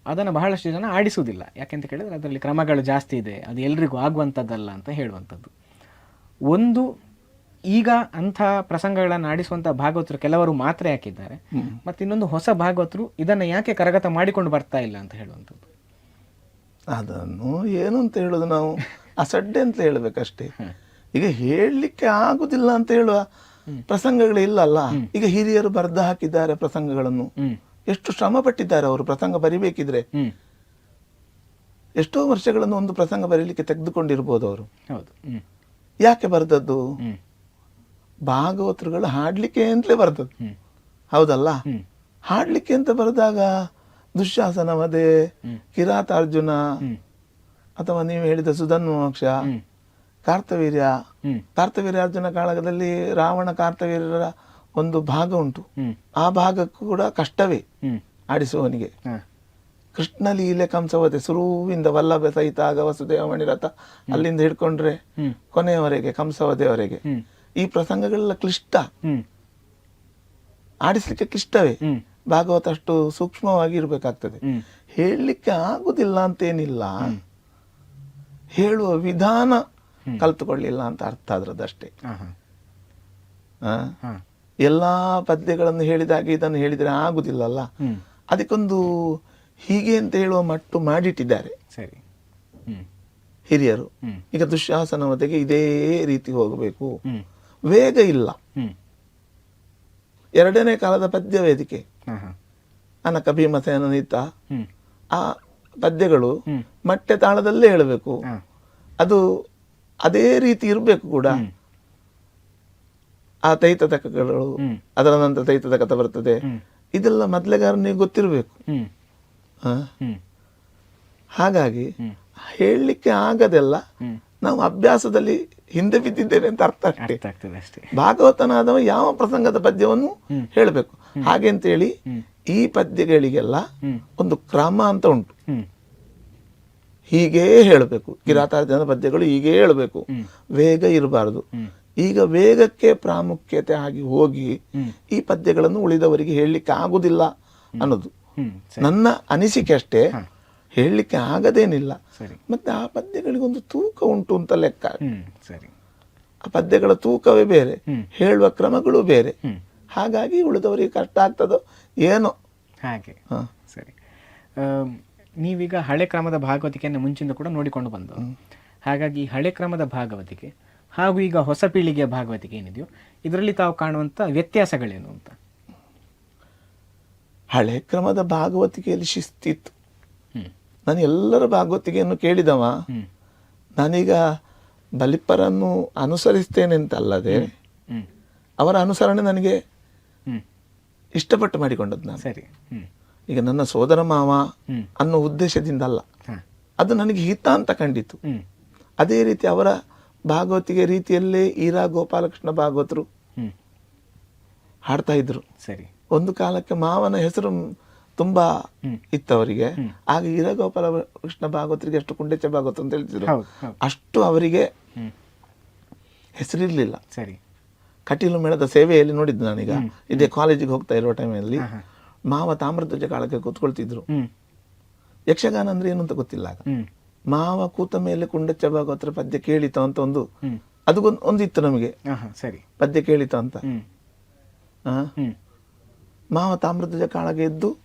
ಅದನ್ನು ಬಹಳಷ್ಟು ಜನ ಆಡಿಸುವುದಿಲ್ಲ. ಯಾಕೆಂತ ಕೇಳಿದ್ರೆ ಅದರಲ್ಲಿ ಕ್ರಮಗಳು ಜಾಸ್ತಿ ಇದೆ. ಅದು ಎಲ್ರಿಗೂ ಆಗುವಂಥದ್ದಲ್ಲ ಅಂತ ಹೇಳುವಂಥದ್ದು. ಒಂದು ಈಗ ಅಂಥ ಪ್ರಸಂಗಗಳನ್ನು ಆಡಿಸುವಂಥ ಭಾಗವತರು ಕೆಲವರು ಮಾತ್ರ ಹಾಕಿದ್ದಾರೆ ಮತ್ತು ಇನ್ನೊಂದು ಹೊಸ ಭಾಗವತರು ಇದನ್ನು ಯಾಕೆ ಕರಗತ ಮಾಡಿಕೊಂಡು ಬರ್ತಾ ಇಲ್ಲ ಅಂತ ಹೇಳುವಂಥದ್ದು? ಅದನ್ನು ಏನು ಅಂತ ಹೇಳೋದು ನಾವು? ಅಸಡ್ಡೆ ಅಂತ ಹೇಳಬೇಕಷ್ಟೇ. ಈಗ ಹೇಳಲಿಕ್ಕೆ ಆಗುದಿಲ್ಲ ಅಂತ ಹೇಳುವ ಪ್ರಸಂಗಗಳು ಇಲ್ಲಲ್ಲ ಈಗ ಹಿರಿಯರು ಬರೆದು ಹಾಕಿದ್ದಾರೆ ಪ್ರಸಂಗಗಳನ್ನು. ಎಷ್ಟು ಶ್ರಮ ಪಟ್ಟಿದ್ದಾರೆ ಅವರು ಪ್ರಸಂಗ ಬರಿಬೇಕಿದ್ರೆ? ಎಷ್ಟೋ ವರ್ಷಗಳನ್ನು ಒಂದು ಪ್ರಸಂಗ ಬರೀಲಿಕ್ಕೆ ತೆಗೆದುಕೊಂಡಿರ್ಬೋದು ಅವರು. ಹೌದು. ಯಾಕೆ ಬರೆದದ್ದು? ಭಾಗವತರುಗಳು ಹಾಡ್ಲಿಕ್ಕೆ ಅಂತಲೇ ಬರೆದದ್ದು. ಹೌದಲ್ಲ? ಹಾಡಲಿಕ್ಕೆ ಅಂತ ಬರೆದಾಗ ದುಶ್ಯಾಸನ ವಧೆ ಕಿರಾತ ಅರ್ಜುನ ಅಥವಾ ನೀವು ಹೇಳಿದ ಸುಧನ್ಮೋಕ್ಷ ಮೋಕ್ಷ ಕಾರ್ತವೀರ್ಯ ಅರ್ಜುನ ಕಾರ್ತವೀರ್ಯಾರ್ಜುನ ಕಾಳಗದಲ್ಲಿ ರಾವಣ ಕಾರ್ತವೀರ್ಯರ ಒಂದು ಭಾಗ ಉಂಟು. ಆ ಭಾಗಕ್ಕೂ ಕೂಡ ಕಷ್ಟವೇ ಆಡಿಸುವವನಿಗೆ. ಕೃಷ್ಣ ಲೀಲೆ ಕಂಸವತೆ ಸುರುವಿಂದ ವಲ್ಲಭ ಸಹಿತ ಆಗ ವಸುದೇವ ಮಣಿರಥ ಅಲ್ಲಿಂದ ಹಿಡ್ಕೊಂಡ್ರೆ. ಕೊನೆಯವರೆಗೆ ಕಂಸವದೆವರೆಗೆ ಈ ಪ್ರಸಂಗಗಳೆಲ್ಲ ಕ್ಲಿಷ್ಟ. ಆಡಿಸ್ಲಿಕ್ಕೆ ಕ್ಲಿಷ್ಟವೇ. ಭಾಗವತ ಅಷ್ಟು ಸೂಕ್ಷ್ಮವಾಗಿ ಇರಬೇಕಾಗ್ತದೆ. ಹೇಳಲಿಕ್ಕೆ ಆಗುದಿಲ್ಲ ಅಂತೇನಿಲ್ಲ. ಹೇಳುವ ವಿಧಾನ ಕಲ್ತುಕೊಳ್ಳಿಲ್ಲ ಅಂತ ಅರ್ಥ ಅದರದಷ್ಟೇ ಎಲ್ಲಾ ಪದ್ಯಗಳನ್ನು ಹೇಳಿದಾಗ ಇದನ್ನು ಹೇಳಿದರೆ ಆಗುದಿಲ್ಲಲ್ಲ. ಅದಕ್ಕೊಂದು ಹೀಗೆ ಅಂತ ಹೇಳುವ ಮಟ್ಟು ಮಾಡಿಟ್ಟಿದ್ದಾರೆ. ಸರಿ. ಹ್ಮ್. ಹಿರಿಯರು. ಈಗ ಈಗ ದುಶ್ಯಾಸನವತೆಗೆ ಇದೇ ರೀತಿ ಹೋಗಬೇಕು. ವೇಗ ಇಲ್ಲ. ಹ್ಮ್. ಎರಡನೇ ಕಾಲದ ಪದ್ಯ ವೇದಿಕೆ. ಅನಕ ಭೀಮಸೇನ ನೀತ ಆ ಪದ್ಯಗಳು. ಮಟ್ಟೆ ತಾಳದಲ್ಲೇ ಹೇಳಬೇಕು. ಅದು ಅದೇ ರೀತಿ ಇರಬೇಕು ಕೂಡ. ಆ ತೈತತಕಗಳು. ಅದರ ನಂತರ ತೈತತಕತ ಬರ್ತದೆ. ಇದೆಲ್ಲ ಮೊದಲೆಗಾರನಿಗೆ ಗೊತ್ತಿರಬೇಕು. ಹಾಗಾಗಿ. ಹೇಳಲಿಕ್ಕೆ ಆಗದೆಲ್ಲ ನಾವು ಅಭ್ಯಾಸದಲ್ಲಿ ಹಿಂದೆ ಬಿದ್ದಿದ್ದೇವೆ ಅಂತ ಅರ್ಥ ಆಗ್ತದೆ. ಅಷ್ಟೇ. ಭಾಗವತನಾದವ ಯಾವ ಪ್ರಸಂಗದ ಪದ್ಯವನ್ನು. ಹೇಳಬೇಕು. ಹಾಗೆ ಅಂತೇಳಿ. ಈ ಪದ್ಯಗಳಿಗೆಲ್ಲ ಒಂದು ಕ್ರಮ ಅಂತ ಉಂಟು. ಹೀಗೇ ಹೇಳಬೇಕು. ಕಿರಾತಾರ್ಜನ ಪದ್ಯಗಳು ಹೀಗೆ ಹೇಳಬೇಕು. ವೇಗ ಇರಬಾರದು. ಈಗ ವೇಗಕ್ಕೆ ಪ್ರಾಮುಖ್ಯತೆ ಆಗಿ ಹೋಗಿ ಈ ಪದ್ಯಗಳನ್ನು ಉಳಿದವರಿಗೆ ಹೇಳಲಿಕ್ಕೆ ಆಗುದಿಲ್ಲ ಅನ್ನೋದು. ನನ್ನ ಅನಿಸಿಕೆ ಅಷ್ಟೇ ಹೇಳಲಿಕ್ಕೆ ಆಗದೇನಿಲ್ಲ. ಸರಿ. ಮತ್ತೆ ಆ ಪದ್ಯಗಳಿಗೊಂದು ತೂಕ ಉಂಟು ಅಂತ ಲೆಕ್ಕ. ಸರಿ. ಆ ಪದ್ಯಗಳ ತೂಕವೇ ಬೇರೆ. ಹೇಳುವ ಕ್ರಮಗಳು ಬೇರೆ. ಹಾಗಾಗಿ ಉಳಿದವರಿಗೆ ಕಷ್ಟ ಆಗ್ತದೋ ಏನೋ. ಹಾಗೆ. ಹ. ಸರಿ. ನೀವೀಗ ಹಳೆ ಕ್ರಮದ ಭಾಗವತಿಕೆಯನ್ನು ಮುಂಚಿಂದ ಕೂಡ ನೋಡಿಕೊಂಡು ಬಂದು. ಹಾಗಾಗಿ ಹಳೆ ಕ್ರಮದ ಭಾಗವತಿಕೆ ಹಾಗೂ ಈಗ ಹೊಸ ಪೀಳಿಗೆಯ ಭಾಗವತಿಕೆ ಏನಿದೆಯೋ ಇದರಲ್ಲಿ ತಾವು ಕಾಣುವಂಥ ವ್ಯತ್ಯಾಸಗಳೇನು ಅಂತ. ಹಳೆ ಕ್ರಮದ ಭಾಗವತಿಕೆಯಲ್ಲಿ ಶಿಸ್ತಿತ್ತು. ನಾನು ಎಲ್ಲರ ಭಾಗವತಿಕೆಯನ್ನು ಕೇಳಿದವ. ನಾನೀಗ ಬಲಿಪ್ಪರನ್ನು ಅನುಸರಿಸ್ತೇನೆ ಅಂತಲ್ಲದೆ ಅಲ್ಲದೆ ಅವರ ಅನುಸರಣೆ ನನಗೆ ಇಷ್ಟಪಟ್ಟು ಮಾಡಿಕೊಂಡದ್ದು ನಾನು. ಸರಿ. ಈಗ ನನ್ನ ಸೋದರ ಮಾವ ಅನ್ನೋ ಉದ್ದೇಶದಿಂದ ಅಲ್ಲ ಅದು ನನಗೆ ಹಿತ ಅಂತ ಕಂಡಿತು. ಅದೇ ರೀತಿ ಅವರ ಭಾಗವತಿಗೆ ರೀತಿಯಲ್ಲೇ ಈರಾ ಗೋಪಾಲಕೃಷ್ಣ ಭಾಗವತರು ಹಾಡ್ತಾ ಇದ್ರು. ಸರಿ. ಒಂದು ಕಾಲಕ್ಕೆ ಮಾವನ ಹೆಸರು ತುಂಬಾ. ಇತ್ತವರಿಗೆ ಆಗ ಇರಗೋಪಾಲ ಗೋಪಾಲ ಕೃಷ್ಣ ಭಾಗವತರಿಗೆ ಅಷ್ಟು ಕುಂಡೆಚ್ಚ ಭಾಗವತ ಅಂತ ಹೇಳ್ತಿದ್ರು. ಅಷ್ಟು ಅವರಿಗೆ ಹೆಸರಿರ್ಲಿಲ್ಲ. ಸರಿ. ಕಟೀಲು ಮೇಳದ ಸೇವೆಯಲ್ಲಿ ನೋಡಿದ್ದು ನಾನೀಗ. ಇದೇ ಕಾಲೇಜಿಗೆ ಹೋಗ್ತಾ ಇರುವ ಟೈಮಲ್ಲಿ. ಮಾವ ತಾಮ್ರಧ್ವಜ ಕಾಳಕ್ಕೆ ಕೂತ್ಕೊಳ್ತಿದ್ರು. ಯಕ್ಷಗಾನ ಅಂದ್ರೆ ಏನು ಅಂತ ಗೊತ್ತಿಲ್ಲ ಆಗ. ಮಾವ ಕೂತ ಮೇಲೆ ಕುಂಡಚ್ಚ ಭಾಗವತರ ಪದ್ಯ ಕೇಳಿತ ಅಂತ ಒಂದು ಅದಕ್ಕೊಂದು ಅದು ಒಂದ್- ಒಂದಿತ್ತು ನಮಗೆ. ಸರಿ. ಪದ್ಯ ಕೇಳಿತ ಅಂತ. ಮಾವ ತಾಮ್ರಧ್ವಜ ಕಾಳಗ ಎದ್ದು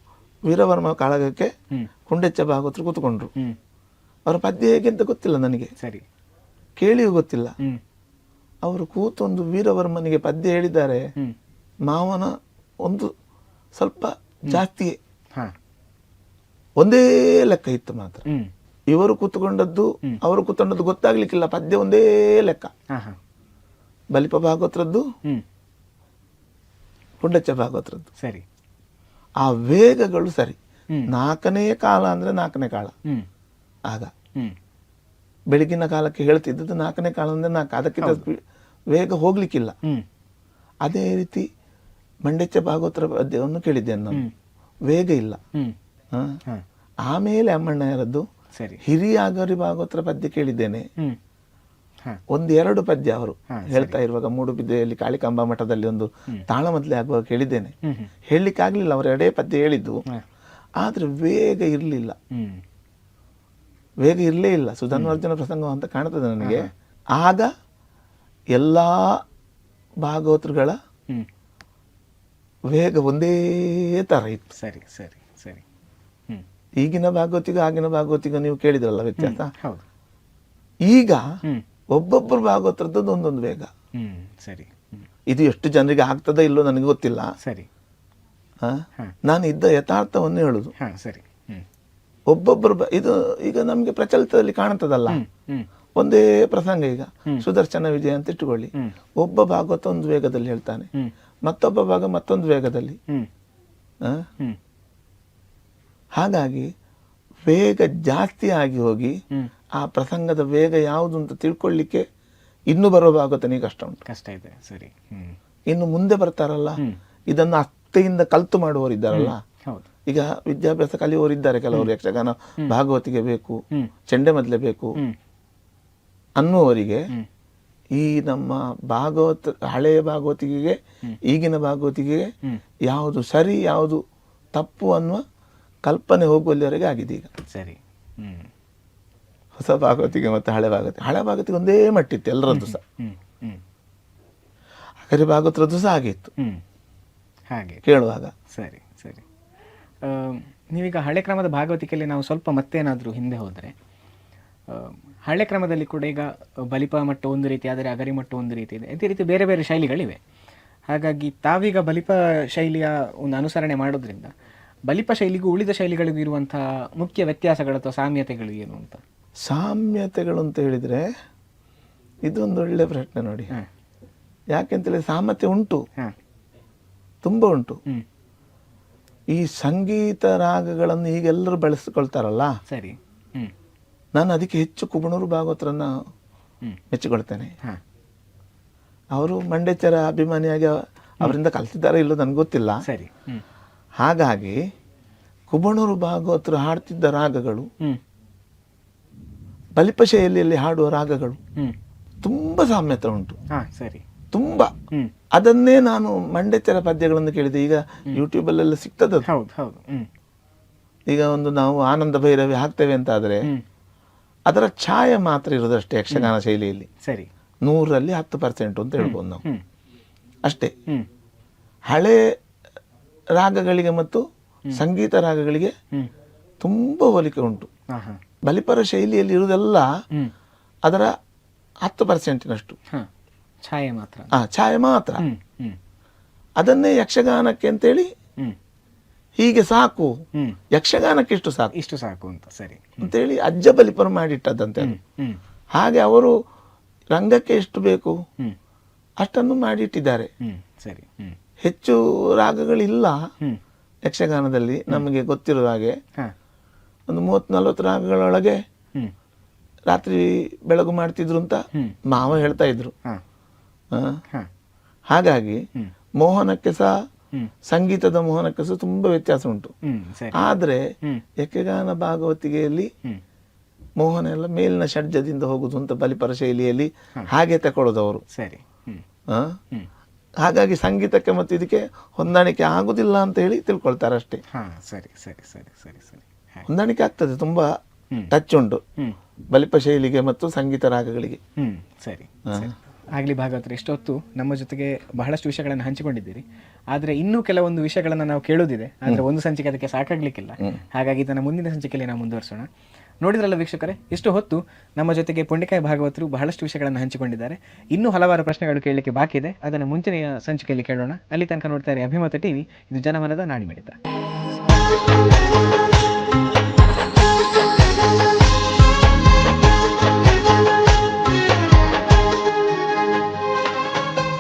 ವೀರವರ್ಮ ಕಾಳಗಕ್ಕೆ ಕುಂಡೆಚ್ಚ ಭಾಗವತರು ಕೂತ್ಕೊಂಡ್ರು. ಅವರ ಪದ್ಯ ಹೇಗೆ ಅಂತ ಗೊತ್ತಿಲ್ಲ ನನಗೆ. ಸರಿ. ಕೇಳಿಯೂ ಗೊತ್ತಿಲ್ಲ. ಅವರು ಕೂತೊಂದು ವೀರವರ್ಮನಿಗೆ ಪದ್ಯ ಹೇಳಿದ್ದಾರೆ. ಮಾವನ ಒಂದು ಸ್ವಲ್ಪ ಜಾಸ್ತಿಯೇ ಒಂದೇ ಲೆಕ್ಕ ಇತ್ತು ಮಾತ್ರ. ಇವರು ಕೂತ್ಕೊಂಡದ್ದು ಅವರು ಕೂತ್ಕೊಂಡದ್ದು ಗೊತ್ತಾಗ್ಲಿಕ್ಕಿಲ್ಲ ಪದ್ಯ ಒಂದೇ ಲೆಕ್ಕ. ಬಲಿಪ ಭಾಗವತರದ್ದು ಪುಂಡಚ್ಚ ಭಾಗವತರದ್ದು ಸರಿ. ಆ ವೇಗಗಳು ಸರಿ. ನಾಲ್ಕನೇ ಕಾಲ ಅಂದ್ರೆ ನಾಲ್ಕನೇ ಕಾಲ. ಆಗ. ಬೆಳಗಿನ ಕಾಲಕ್ಕೆ ಹೇಳ್ತಿದ್ದದ್ದು ನಾಲ್ಕನೇ ಕಾಲ ಅಂದ್ರೆ ನಾಲ್ಕು. ಅದಕ್ಕಿಂತ ವೇಗ ಹೋಗ್ಲಿಕ್ಕಿಲ್ಲ. ಅದೇ ರೀತಿ ಮಂಡೆಚ್ಚ ಭಾಗವತರ ಪದ್ಯವನ್ನು ಕೇಳಿದ್ದೇನೆ ನಾನು. ವೇಗ ಇಲ್ಲ. ಆಮೇಲೆ ಅಮ್ಮಣ್ಣಯರದ್ದು ಸರಿ. ಹಿರಿಯ ಆಗರಿ ಭಾಗವತರ ಪದ್ಯ ಕೇಳಿದ್ದೇನೆ. ಒಂದು ಎರಡು ಪದ್ಯ ಅವರು ಹೇಳ್ತಾ ಇರುವಾಗ ಮೂಡುಬಿದ್ದೆಯಲ್ಲಿ ಕಾಳಿಕಾಂಬಾ ಮಠದಲ್ಲಿ ಒಂದು ತಾಳಮದ್ಲೆ ಆಗುವಾಗ ಕೇಳಿದ್ದೇನೆ ಹೇಳಲಿಕ್ಕಾಗಲಿಲ್ಲ ಹ್ಮ್ ಹೇಳಲಿಕ್ಕೆ ಆಗ್ಲಿಲ್ಲ ಅವರು ಎರಡೇ ಪದ್ಯ ಹೇಳಿದ್ದು. ಆದ್ರೆ ವೇಗ ಇರಲಿಲ್ಲ. ವೇಗ ಇರಲೇ ಇಲ್ಲ. ಸುಧನ್ವರ್ಜನ ಪ್ರಸಂಗ ಅಂತ ಕಾಣ್ತದೆ ನನಗೆ. ಆಗ ಎಲ್ಲ ಭಾಗವತರುಗಳ ವೇಗ ಒಂದೇ ತರ ಇತ್ತು. ಸರಿ ಸರಿ ಸರಿ. ಈಗಿನ ಭಾಗವತಿಗೂ ಆಗಿನ ಭಾಗವತಿಗೂ ನೀವು ಕೇಳಿದ್ರಲ್ಲ ವ್ಯತ್ಯಾಸ? ಈಗ ಒಬ್ಬೊಬ್ಬರು ಭಾಗವತರದ್ದು ಒಂದೊಂದು ವೇಗ. ಹ್ಮ್ ಸರಿ. ಇದು ಎಷ್ಟು ಜನರಿಗೆ ಆಗ್ತದೋ ಇಲ್ಲೋ ನನಗೆ ಗೊತ್ತಿಲ್ಲ. ಸರಿ. ನಾನು ಇದ್ದ ಯಥಾರ್ಥವನ್ನು ಹೇಳುದು. ಸರಿ. ಒಬ್ಬೊಬ್ಬರು ಇದು ಈಗ ನಮಗೆ ಪ್ರಚಲಿತದಲ್ಲಿ ಕಾಣ್ತದಲ್ಲ. ಒಂದೇ ಪ್ರಸಂಗ ಈಗ. ಸುದರ್ಶನ ವಿಜಯ ಅಂತ ಇಟ್ಟುಕೊಳ್ಳಿ. ಒಬ್ಬ ಭಾಗವತ ಒಂದು ವೇಗದಲ್ಲಿ ಹೇಳ್ತಾನೆ. ಮತ್ತೊಬ್ಬ ಭಾಗ ಮತ್ತೊಂದು ವೇಗದಲ್ಲಿ. ಹಾಗಾಗಿ ವೇಗ ಜಾಸ್ತಿ ಆಗಿ ಹೋಗಿ ಆ ಪ್ರಸಂಗದ ವೇಗ ಯಾವುದು ಅಂತ ತಿಳ್ಕೊಳ್ಳಿಕ್ಕೆ ಇನ್ನು ಬರೋ ಭಾಗವತನಿಗೆ ಕಷ್ಟ ಉಂಟು. ಕಷ್ಟ ಇದೆ ಸರಿ. ಇನ್ನು ಮುಂದೆ ಬರ್ತಾರಲ್ಲ. ಇದನ್ನು ಅತ್ತೆಯಿಂದ ಕಲ್ತು ಮಾಡುವವರು ಇದ್ದಾರಲ್ಲ? ಹೌದು. ಈಗ ವಿದ್ಯಾಭ್ಯಾಸ ಕಲಿಯುವವರು ಇದ್ದಾರೆ ಕೆಲವರು ಯಕ್ಷಗಾನ ಭಾಗವತಿಗೆ ಬೇಕು ಚಂಡೆ ಮೊದಲೇ ಬೇಕು ಹ್ಮ್. ಅನ್ನುವರಿಗೆ ಈ ನಮ್ಮ ಭಾಗವತ ಹಳೆಯ ಭಾಗವತಿಗೆ ಈಗಿನ ಭಾಗವತಿಗೆ ಯಾವುದು ಸರಿ ಯಾವುದು ತಪ್ಪು ಅನ್ನುವ ಕಲ್ಪನೆ ಹೋಗುವಲ್ಲಿವರೆಗೆ ಆಗಿದೆ ಈಗ. ಸರಿ. ಹೊಸ ಭಾಗವತಿಗೆ ಮತ್ತು ಹಳೆ ಭಾಗವತಿ. ಹಳೆ ಭಾಗವತಿಗೆ ಒಂದೇ ಮಟ್ಟಿತ್ತು ಎಲ್ಲರದ್ದು ಸಹ. ಹಗರಿ ಭಾಗವತರದ್ದು ಸಹ ಆಗಿತ್ತು. ಹ್ಮ್ ಹಾಗೆ. ಕೇಳುವಾಗ. ಸರಿ ಸರಿ. ನೀವೀಗ ಹಳೆ ಕ್ರಮದ ಭಾಗವತಿಕೆಯಲ್ಲಿ ನಾವು ಸ್ವಲ್ಪ ಮತ್ತೇನಾದರೂ ಹಿಂದೆ ಹೋದರೆ ಹಳೆ ಕ್ರಮದಲ್ಲಿ ಕೂಡ ಈಗ ಬಲಿಪ ಮಟ್ಟ ಒಂದು ರೀತಿ ಆದರೆ ಅಗರಿ ಮಟ್ಟ ಒಂದು ರೀತಿ ಇದೆ. ಇದೇ ರೀತಿ ಬೇರೆ ಬೇರೆ ಶೈಲಿಗಳಿವೆ. ಹಾಗಾಗಿ ತಾವೀಗ ಬಲಿಪ ಶೈಲಿಯ ಒಂದು ಅನುಸರಣೆ ಮಾಡೋದ್ರಿಂದ ಬಲಿಪ ಶೈಲಿಗೂ ಉಳಿದ ಶೈಲಿಗಳಿಗೂ ಇರುವಂತಹ ಮುಖ್ಯ ವ್ಯತ್ಯಾಸಗಳು ಅಥವಾ ಸಾಮ್ಯತೆಗಳು ಏನು ಅಂತ? ಸಾಮ್ಯತೆಗಳು ಅಂತ ಹೇಳಿದ್ರೆ ಇದೊಂದು ಒಳ್ಳೆ ಪ್ರಶ್ನೆ ನೋಡಿ. ಯಾಕೆಂತೇಳಿ ಸಾಮ್ಯತೆ ಉಂಟು. ತುಂಬ ಉಂಟು. ಈ ಸಂಗೀತ ರಾಗಗಳನ್ನು ಈಗೆಲ್ಲರೂ ಬಳಸಿಕೊಳ್ತಾರಲ್ಲ? ಸರಿ. ನಾನು ಅದಕ್ಕೆ ಹೆಚ್ಚು ಕುಬಣೂರು ಭಾಗವತರನ್ನ ಮೆಚ್ಚಿಕೊಳ್ತೇನೆ. ಅವರು ಮಂಡ್ಯಚರ ಅಭಿಮಾನಿಯಾಗಿ ಅವರಿಂದ ಕಲಿತಿದ್ದಾರೆ ಇಲ್ಲೋ ನನಗೆ ಗೊತ್ತಿಲ್ಲ. ಸರಿ. ಹಾಗಾಗಿ ಕುಬಣೂರು ಭಾಗವತರು ಹಾಡ್ತಿದ್ದ ರಾಗಗಳು ಬಲಿಪ ಶೈಲಿಯಲ್ಲಿ ಹಾಡುವ ರಾಗಗಳು ತುಂಬ ಸಾಮ್ಯತೆ ಉಂಟು. ಸರಿ. ತುಂಬ. ಅದನ್ನೇ ನಾನು ಮಂಡ್ಯಚರ ಪದ್ಯಗಳನ್ನು ಕೇಳಿದೆ. ಈಗ ಯೂಟ್ಯೂಬಲ್ಲೆಲ್ಲ ಸಿಗ್ತದ ಈಗ ಒಂದು ನಾವು ಆನಂದ ಭೈರವಿ ಹಾಕ್ತೇವೆ ಅಂತ ಆದರೆ ಅದರ ಛಾಯೆ ಮಾತ್ರ ಇರೋದಷ್ಟೇ ಯಕ್ಷಗಾನ ಶೈಲಿಯಲ್ಲಿ. ಸರಿ. ನೂರರಲ್ಲಿ ಹತ್ತು ಪರ್ಸೆಂಟ್ ಅಂತ ಹೇಳ್ಬೋದು ನಾವು. ಅಷ್ಟೇ. ಹಳೆ ರಾಗಗಳಿಗೆ ಮತ್ತು ಸಂಗೀತ ರಾಗಗಳಿಗೆ ತುಂಬ ಹೋಲಿಕೆ ಉಂಟು. ಬಲಿಪರ ಶೈಲಿಯಲ್ಲಿ ಇರುವುದೆಲ್ಲ ಅದರ ಹತ್ತು ಪರ್ಸೆಂಟಿನಷ್ಟು. ಛಾಯೆ ಮಾತ್ರ. ಆ ಛಾಯೆ ಮಾತ್ರ. ಅದನ್ನೇ ಯಕ್ಷಗಾನಕ್ಕೆ ಅಂತೇಳಿ ಹೀಗೆ ಸಾಕು. ಯಕ್ಷಗಾನಕ್ಕೆ ಇಷ್ಟು ಸಾಕು. ಇಷ್ಟು ಸಾಕು ಅಂತ ಸರಿ. ಅಂತೇಳಿ ಅಜ್ಜ ಬಲಿಪರ ಮಾಡಿಟ್ಟದಂತೆ ಅದು. ಹಾಗೆ ಅವರು ರಂಗಕ್ಕೆ ಎಷ್ಟು ಬೇಕು ಅಷ್ಟನ್ನು ಮಾಡಿಟ್ಟಿದ್ದಾರೆ. ಸರಿ. ಹೆಚ್ಚು ರಾಗಗಳಿಲ್ಲ ಯಕ್ಷಗಾನದಲ್ಲಿ ನಮಗೆ ಗೊತ್ತಿರುವ ಹಾಗೆ. ಒಂದು ಮೂವತ್ತು ನಲ್ವತ್ತು ರಾಗಗಳೊಳಗೆ ರಾತ್ರಿ ಬೆಳಗು ಮಾಡ್ತಿದ್ರು ಅಂತ ಮಾವ ಹೇಳ್ತಾ ಇದ್ರು. ಹಾಗಾಗಿ ಮೋಹನಕ್ಕೆ ಸಹ ಸಂಗೀತದ ಮೋಹನಕ್ಕೆ ಸಹ ತುಂಬಾ ವ್ಯತ್ಯಾಸ ಉಂಟು. ಆದ್ರೆ ಯಕ್ಷಗಾನ ಭಾಗವತಿಗೆಯಲ್ಲಿ ಮೋಹನ ಎಲ್ಲ ಮೇಲಿನ ಷಡ್ಜದಿಂದ ಹೋಗುದು ಅಂತ ಬಲಿಪರ ಶೈಲಿಯಲ್ಲಿ ಹಾಗೆ ತಕೊಳ್ಳೋದು ಅವರು. ಸರಿ? ಹಾಗಾಗಿ ಸಂಗೀತಕ್ಕೆ ಮತ್ತು ಇದಕ್ಕೆ ಹೊಂದಾಣಿಕೆ ಆಗುದಿಲ್ಲ ಅಂತ ಹೇಳಿ ತಿಳ್ಕೊಳ್ತಾರೆ ಅಷ್ಟೇ. ಸರಿ ಸರಿ ಸರಿ ಸರಿ ಸರಿ. ಹೊಂದಾಣಿಕೆ ಆಗ್ತದೆ ತುಂಬಾ ಟಚ್ ಉಂಟು ಬಲಿಪ ಶೈಲಿಗೆ ಮತ್ತು ಸಂಗೀತ ರಾಗಗಳಿಗೆ. ಹ್ಮ್ ಸರಿ ಸರಿ. ಆಗ್ಲಿ ಭಾಗವತರು ಇಷ್ಟೊತ್ತು ನಮ್ಮ ಜೊತೆಗೆ ಬಹಳಷ್ಟು ವಿಷಯಗಳನ್ನು ಹಂಚಿಕೊಂಡಿದ್ದೀರಿ. ಆದರೆ ಇನ್ನೂ ಕೆಲವೊಂದು ವಿಷಯಗಳನ್ನು ನಾವು ಕೇಳೋದಿದೆ ಆದರೆ ಒಂದು ಸಂಚಿಕೆ ಅದಕ್ಕೆ ಸಾಕಾಗ್ಲಿಕ್ಕಿಲ್ಲ. ಹಾಗಾಗಿ ಇದನ್ನು ಮುಂದಿನ ಸಂಚಿಕೆಯಲ್ಲಿ ನಾವು ಮುಂದುವರಿಸೋಣ. ನೋಡಿದ್ರಲ್ಲ ವೀಕ್ಷಕರೇ ಇಷ್ಟು ಹೊತ್ತು ನಮ್ಮ ಜೊತೆಗೆ ಪುಂಡಿಕಾಯಿ ಭಾಗವತರು ಬಹಳಷ್ಟು ವಿಷಯಗಳನ್ನು ಹಂಚಿಕೊಂಡಿದ್ದಾರೆ. ಇನ್ನೂ ಹಲವಾರು ಪ್ರಶ್ನೆಗಳು ಕೇಳಲಿಕ್ಕೆ ಬಾಕಿ ಇದೆ. ಅದನ್ನು ಮುಂಚಿನ ಸಂಚಿಕೆಯಲ್ಲಿ ಕೇಳೋಣ. ಅಲ್ಲಿ ತನಕ ನೋಡ್ತಾರೆ ಅಭಿಮತ ಟಿವಿ. ಇದು ಜನಮನದ ನಾಡಿಮಿಡಿತ.